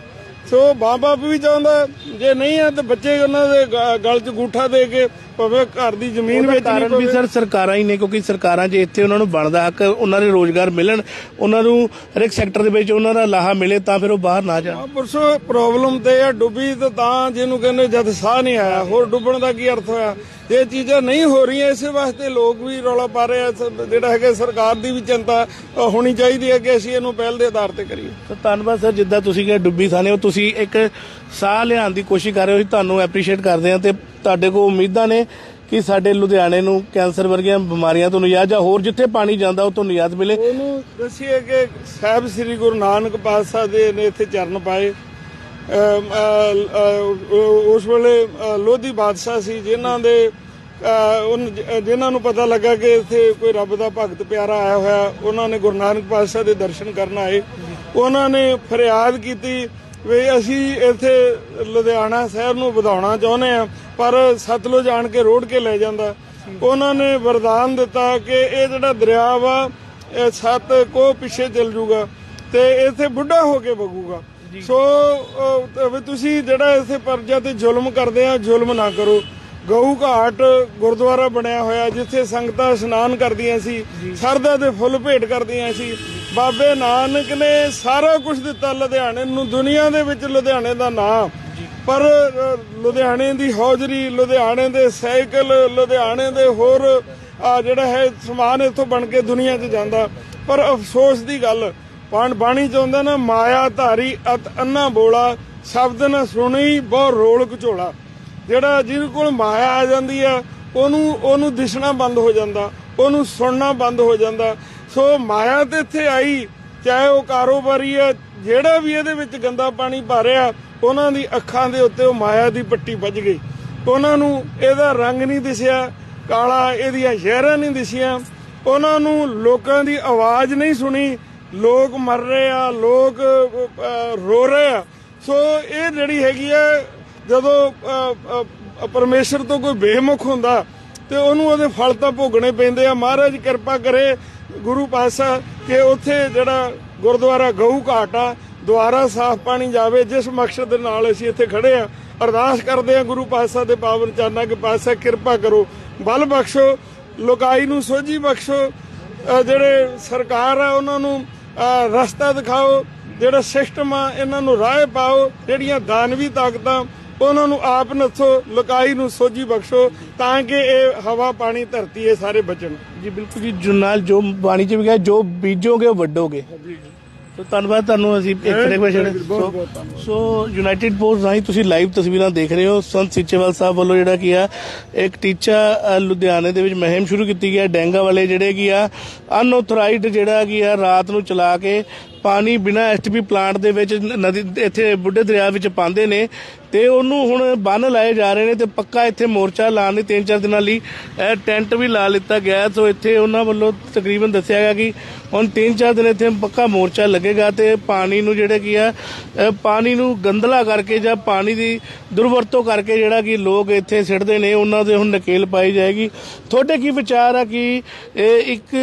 ਸੋ ਮਾਂ-ਬਾਪ ਵੀ ਚਾਹੁੰਦਾ, ਜੇ ਨਹੀਂ ਹੈ ਤਾਂ ਬੱਚੇ ਉਹਨਾਂ ਦੇ ਗਲ 'ਚ ਗੂਠਾ ਦੇ ਕੇ ਭਾਵੇਂ ਘਰ ਦੀ ਜ਼ਮੀਨ ਉਹਦਾ ਵੇਚਣੀ ਕਾਰਨ ਵੀ ਸਰ ਸਰਕਾਰਾਂ ਹੀ ਨੇ ਕਿਉਂਕਿ ਸਰਕਾਰਾਂ ਜੇ ਇੱਥੇ ਉਹਨਾਂ ਨੂੰ ਬਣਦਾ ਹੱਕ ਉਹਨਾਂ ਦੇ ਰੋਜ਼ਗਾਰ ਮਿਲਣ ਉਹਨਾਂ ਨੂੰ ਹਰ ਇੱਕ ਸੈਕਟਰ ਦੇ ਵਿੱਚ ਉਹਨਾਂ ਦਾ ਲਾਹਾ ਮਿਲੇ ਤਾਂ ਫਿਰ ਉਹ ਬਾਹਰ ਨਾ ਜਾਣ। ਪਰਸੋ ਪ੍ਰੋਬਲਮ ਤੇ ਆ ਡੁੱਬੀ ਤੇ ਤਾਂ ਜਿਹਨੂੰ ਕਹਿੰਦੇ ਜਦ ਸਾਹ ਨਹੀਂ ਆਇਆ ਹੋਰ ਡੁੱਬਣ ਦਾ ਕੀ ਅਰਥ ਹੋਇਆ? ਇਹ ਚੀਜ਼ਾਂ ਨਹੀਂ ਹੋ ਰਹੀਆਂ ਇਸੇ ਵਾਸਤੇ ਲੋਕ ਵੀ ਰੌਲਾ ਪਾ ਰਹੇ ਆ ਜਿਹੜਾ ਹੈਗਾ ਸਰਕਾਰ ਦੀ ਵੀ ਚਿੰਤਾ ਹੋਣੀ ਚਾਹੀਦੀ ਹੈ ਕਿ ਅਸੀਂ ਇਹਨੂੰ ਪਹਿਲ ਦੇ ਆਧਾਰ ਤੇ ਕਰੀਏ। ਤਾਂ ਧੰਨਵਾਦ ਸਰ ਜਿੱਦਾਂ ਤੁਸੀਂ ਕਿ ਡੁੱਬੀ ਥਾਣੇ ਹੋ ਤੁਸੀਂ ਇੱਕ ਸਾਹ ਲਿਆਉਣ ਦੀ ਕੋਸ਼ਿਸ਼ ਕਰ ਰਹੇ ਹੋ ਅਸੀਂ ਤੁਹਾਨੂੰ ਐਪਰੀਸ਼ੀਏਟ ਕਰਦੇ ਹਾਂ ਤੇ ਤੁਹਾਡੇ ਕੋਲ ਉਮੀਦਾਂ ਨੇ ਕਿ ਸਾਡੇ ਲੁਧਿਆਣੇ ਨੂੰ ਕੈਂਸਰ ਵਰਗੀਆਂ ਬਿਮਾਰੀਆਂ ਤੋਂ ਨਿਜਾਤ ਜਾਂ ਹੋਰ ਜਿੱਥੇ ਪਾਣੀ ਜਾਂਦਾ ਉਹ ਤੋਂ ਨਿਜਾਤ ਮਿਲੇ। ਉਹਨੂੰ ਦੱਸੀਏ ਕਿ ਸਾਹਿਬ ਸ੍ਰੀ ਗੁਰੂ ਨਾਨਕ ਪਾਤਸ਼ਾਹ ਦੇ ਨੇ ਇੱਥੇ ਚਰਨ ਪਾਏ। ਉਸ ਵੇਲੇ ਲੋਧੀ ਬਾਦਸ਼ਾਹ ਸੀ ਜਿਨ੍ਹਾਂ ਦੇ ਅ, ਜਿਨ੍ਹਾਂ ਨੂੰ ਪਤਾ ਲੱਗਾ ਕਿ ਇੱਥੇ ਕੋਈ ਰੱਬ ਦਾ ਭਗਤ ਪਿਆਰਾ ਆਇਆ ਹੋਇਆ ਉਹਨਾਂ ਨੇ ਗੁਰੂ ਨਾਨਕ ਪਾਤਸ਼ਾਹ ਦੇ ਦਰਸ਼ਨ ਕਰਨ ਆਏ। ਉਹਨਾਂ ਨੇ ਫਰਿਆਦ ਕੀਤੀ ਵੀ ਅਸੀਂ ਇੱਥੇ ਲੁਧਿਆਣਾ ਸ਼ਹਿਰ ਨੂੰ ਵਧਾਉਣਾ ਚਾਹੁੰਦੇ ਆ ਪਰ ਸਤਲੁਜ ਆਣ ਕੇ ਰੋੜ ਕੇ ਲੈ ਜਾਂਦਾ। ਉਹਨਾਂ ਨੇ ਵਰਦਾਨ ਦਿੱਤਾ ਕਿ ਇਹ ਜਿਹੜਾ ਦਰਿਆ ਵਾ ਇਹ ਸੱਤ ਕੋ ਪਿੱਛੇ ਚੱਲ ਜੂਗਾ ਤੇ ਇੱਥੇ ਬੁੱਢਾ ਹੋ ਕੇ ਵਗੂਗਾ। ਸੋ ਵੀ ਤੁਸੀਂ ਜਿਹੜਾ ਇੱਥੇ ਪਰਜਾ ਤੇ ਜ਼ੁਲਮ ਕਰਦੇ ਆ ਜ਼ੁਲਮ ਨਾ ਕਰੋ। ਗਊ ਘਾਟ ਗੁਰਦੁਆਰਾ ਬਣਿਆ ਹੋਇਆ ਜਿੱਥੇ ਸੰਗਤਾਂ ਇਸ਼ਨਾਨ ਕਰਦੀਆਂ ਸੀ ਸਰਦਾ ਦੇ ਫੁੱਲ ਭੇਟ ਕਰਦੀਆਂ ਸੀ। ਬਾਬੇ ਨਾਨਕ ਨੇ ਸਾਰਾ ਕੁਝ ਦਿੱਤਾ ਲੁਧਿਆਣੇ ਨੂੰ ਦੁਨੀਆ ਦੇ ਵਿੱਚ ਲੁਧਿਆਣੇ ਦਾ ਨਾਂ ਪਰ ਲੁਧਿਆਣੇ ਦੀ ਹੌਜਰੀ ਲੁਧਿਆਣੇ ਦੇ ਸਾਈਕਲ ਲੁਧਿਆਣੇ ਦੇ ਹੋਰ ਜਿਹੜਾ ਹੈ ਸਮਾਨ ਇੱਥੋਂ ਬਣ ਕੇ ਦੁਨੀਆ 'ਚ ਜਾਂਦਾ। ਪਰ ਅਫਸੋਸ ਦੀ ਗੱਲ ਪਾਣ ਬਾਣੀ ਚ ਹੁੰਦਾ ਨਾ ਮਾਇਆ ਧਾਰੀ ਅਤ ਅੰਨਾ ਬੋਲਾ ਸ਼ਬਦ ਨਾ ਸੁਣੀ ਬਹੁ ਰੋਲ ਘਚੋਲਾ ਜਿਹੜਾ ਜਿਹਦੇ ਕੋਲ ਮਾਇਆ ਆ ਜਾਂਦੀ ਆ ਉਹਨੂੰ ਉਹਨੂੰ ਦਿਸਣਾ ਬੰਦ ਹੋ ਜਾਂਦਾ ਉਹਨੂੰ ਸੁਣਨਾ ਬੰਦ ਹੋ ਜਾਂਦਾ। ਸੋ ਮਾਇਆ ਤੇ ਇੱਥੇ ਆਈ ਚਾਹੇ ਉਹ ਕਾਰੋਬਾਰੀ ਆ ਜਿਹੜਾ ਵੀ ਇਹਦੇ ਵਿੱਚ ਗੰਦਾ ਪਾਣੀ ਭਾ ਰਿਹਾ ਉਹਨਾਂ ਦੀ ਅੱਖਾਂ ਦੇ ਉੱਤੇ ਉਹ ਮਾਇਆ ਦੀ ਪੱਟੀ ਵੱਜ ਗਈ। ਉਹਨਾਂ ਨੂੰ ਇਹਦਾ ਰੰਗ ਨਹੀਂ ਦਿਸਿਆ ਕਾਲਾ ਇਹਦੀਆਂ ਸ਼ਹਿਰਾਂ ਨਹੀਂ ਦਿਸੀਆਂ। ਉਹਨਾਂ ਨੂੰ ਲੋਕਾਂ ਦੀ ਆਵਾਜ਼ ਨਹੀਂ ਸੁਣੀ ਲੋਕ ਮਰ ਰਹੇ ਆ ਲੋਕ ਰੋ ਰਹੇ ਆ। ਸੋ ਇਹ ਜਿਹੜੀ ਹੈਗੀ ਆ ਜਦੋਂ ਅਹ, ਪਰਮੇਸ਼ਰ ਤੋਂ ਕੋਈ ਬੇਮੁਖ ਹੁੰਦਾ ਤੇ ਉਹਨੂੰ ਉਹਦੇ ਫਲ ਤਾਂ ਭੋਗਣੇ ਪੈਂਦੇ ਆ। ਮਹਾਰਾਜ ਕਿਰਪਾ ਕਰੇ ਗੁਰੂ ਪਾਤਸ਼ਾਹ ਕਿ ਉੱਥੇ ਜਿਹੜਾ ਗੁਰਦੁਆਰਾ ਗਊ ਘਾਟ ਆ, ਦੁਆਰਾ ਸਾਫ਼ ਪਾਣੀ ਜਾਵੇ, ਜਿਸ ਮਕਸਦ ਦੇ ਨਾਲ ਅਸੀਂ ਇੱਥੇ ਖੜੇ ਆ। ਅਰਦਾਸ ਕਰਦੇ ਆ ਗੁਰੂ ਪਾਤਸ਼ਾਹ ਦੇ ਪਾਵਨ ਚਰਨਾਂ ਕੇ ਪਾਤਸ਼ਾਹ, ਕਿਰਪਾ ਕਰੋ। ਬਲ ਬਖਸ਼ੋ, ਲੋਕਾਈ ਨੂੰ ਸੋਝੀ ਬਖਸ਼ੋ। ਜਿਹੜੇ ਸਰਕਾਰ ਆ, ਉਹਨਾਂ ਨੂੰ ਰਸਤਾ ਦਿਖਾਓ। ਜਿਹੜਾ ਸਿਸਟਮ ਆ, ਇਹਨਾਂ ਨੂੰ ਰਾਹ ਪਾਓ। ਜਿਹੜੀਆਂ ਦਾਨਵੀ ਤਾਕਤਾਂ ਉਹਨਾਂ ਨੂੰ ਆਪ ਨੱਥੋ ਲੋਕਾਈ ਨੂੰ ਸੋਝੀ ਬਖਸ਼ੋ ਤਾਂ ਕਿ ਇਹ ਹਵਾ ਪਾਣੀ ਧਰਤੀ ਇਹ ਸਾਰੇ ਬਚਣ। ਜੀ ਬਿਲਕੁਲ ਜੀ ਜੁਨਾਲ ਜੋ ਬਾਣੀ ਚ ਵੀ ਗਿਆ ਜੋ ਬੀਜੋਗੇ ਵੱਡੋਗੇ ਸੋ ਧੰਨਵਾਦ ਤੁਹਾਨੂੰ ਅਸੀਂ ਇੱਕ ਰਿਕਵੈਸਟ ਸੋ ਯੂਨਾਈਟਿਡ ਪੋਸਟ ਰਾਹੀਂ ਤੁਸੀਂ ਲਾਈਵ ਤਸਵੀਰਾਂ ਦੇਖ ਰਹੇ ਹੋ। ਸੰਤ ਸਿੱਚੇਵਾਲ ਸਾਹਿਬ ਵੱਲੋਂ ਜਿਹੜਾ ਕੀ ਆ ਇੱਕ ਟੀਚਾ ਲੁਧਿਆਣੇ ਦੇ ਵਿੱਚ ਮਹਿਮ ਸ਼ੁਰੂ ਕੀਤੀ ਹੈ ਡੈਂਗਾ ਵਾਲੇ ਜਿਹੜੇ ਕੀ ਆ ਅਨਆਥੋਰਾਈਜ਼ਡ ਜਿਹੜਾ ਕੀ ਆ ਰਾਤ ਨੂੰ ਚਲਾ ਕੇ ਪਾਣੀ ਬਿਨਾ ਐਸਟੀਪੀ ਪਲਾਂਟ ਦੇ ਵਿੱਚ ਨਦੀ, ਇੱਥੇ ਬੁੱਢੇ ਦਰਿਆ ਵਿੱਚ ਪਾਉਂਦੇ ਨੇ ਤੇ ਉਹਨੂੰ ਹੁਣ ਬੰਨ ਲਾਏ ਜਾ ਰਹੇ ਨੇ ਤੇ ਪੱਕਾ ਇੱਥੇ ਮੋਰਚਾ ਲਾਉਣ ਲਈ ਤਿੰਨ ਚਾਰ ਦਿਨਾਂ ਲਈ ਇਹ ਟੈਂਟ ਵੀ ਲਾ ਲਿੱਤਾ ਗਿਆ ਸੋ ਇੱਥੇ ਉਹਨਾਂ ਵੱਲੋਂ ਤਕਰੀਬਨ ਦੱਸਿਆ ਗਿਆ ਕਿ ਹੁਣ ਤਿੰਨ ਚਾਰ ਦਿਨ ਇੱਥੇ ਪੱਕਾ ਮੋਰਚਾ ਲੱਗੇਗਾ ਤੇ ਪਾਣੀ ਨੂੰ ਜਿਹੜੇ ਕੀ ਆ ਪਾਣੀ ਨੂੰ ਗੰਦਲਾ ਕਰਕੇ ਜਾਂ ਪਾਣੀ ਦੀ ਦੁਰਵਰਤੋਂ ਕਰਕੇ ਜਿਹੜਾ ਕਿ ਲੋਕ ਇੱਥੇ ਸਿੱਟਦੇ ਨੇ, ਉਹਨਾਂ ਦੇ ਹੁਣ ਨਕੇਲ ਪਾਈ ਜਾਏਗੀ। ਤੁਹਾਡੇ ਕੀ ਵਿਚਾਰ ਆ ਕਿ ਇਹ ਇੱਕ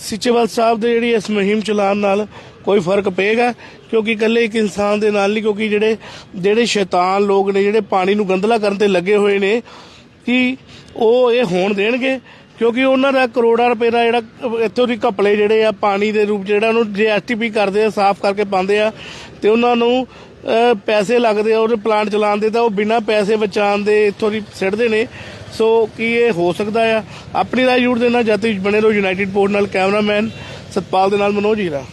ਸਿੱਚੇਵਾਲ ਸਾਹਿਬ ਦੇ ਜਿਹੜੀ ਇਸ ਮੁਹਿੰਮ ਚਲਾਉਣ ਨਾਲ ਕੋਈ ਫ਼ਰਕ ਪਏਗਾ? ਕਿਉਂਕਿ ਇਕੱਲੇ ਇੱਕ ਇਨਸਾਨ ਦੇ ਨਾਲ ਨਹੀਂ, ਕਿਉਂਕਿ ਜਿਹੜੇ ਜਿਹੜੇ ਸ਼ੈਤਾਨ ਲੋਕ ਨੇ, ਜਿਹੜੇ ਪਾਣੀ ਨੂੰ ਗੰਦਲਾ ਕਰਨ ਤੇ ਲੱਗੇ ਹੋਏ ਨੇ, ਕਿ ਉਹ ਇਹ ਹੋਣ ਦੇਣਗੇ? ਕਿਉਂਕਿ ਉਹਨਾਂ ਦਾ ਕਰੋੜਾਂ ਰੁਪਏ ਦਾ ਜਿਹੜਾ, ਇੱਥੋਂ ਦੀ ਘਪਲੇ ਜਿਹੜੇ ਆ, ਪਾਣੀ ਦੇ ਰੂਪ ਜਿਹੜਾ ਉਹਨੂੰ ਜੇ ਐਸਟੀਪੀ ਕਰਦੇ ਆ, ਸਾਫ਼ ਕਰਕੇ ਪਾਉਂਦੇ ਆ, ਤੇ ਉਹਨਾਂ ਨੂੰ ਪੈਸੇ ਲੱਗਦੇ ਆ, ਉਹਦੇ ਪਲਾਂਟ ਚਲਾਉਣ ਦੇ ਤਾਂ ਉਹ ਬਿਨਾਂ ਪੈਸੇ ਬਚਾਉਣ ਦੇ ਇੱਥੋਂ ਦੀ ਸਿੱਟਦੇ ਨੇ। ਸੋ ਕੀ ਇਹ ਹੋ ਸਕਦਾ ਆ? ਆਪਣੀ ਰਾਏ ਜੁੜ ਦੇਣਾ ਜਦ ਤੱਕ ਬਣੇ ਰਹੋ, ਯੂਨਾਈਟਿਡ ਪੋਰਟ ਨਾਲ ਕੈਮਰਾਮੈਨ ਸਤਪਾਲ ਦੇ ਨਾਲ ਮਨੋਜ ਹੀਰਾ।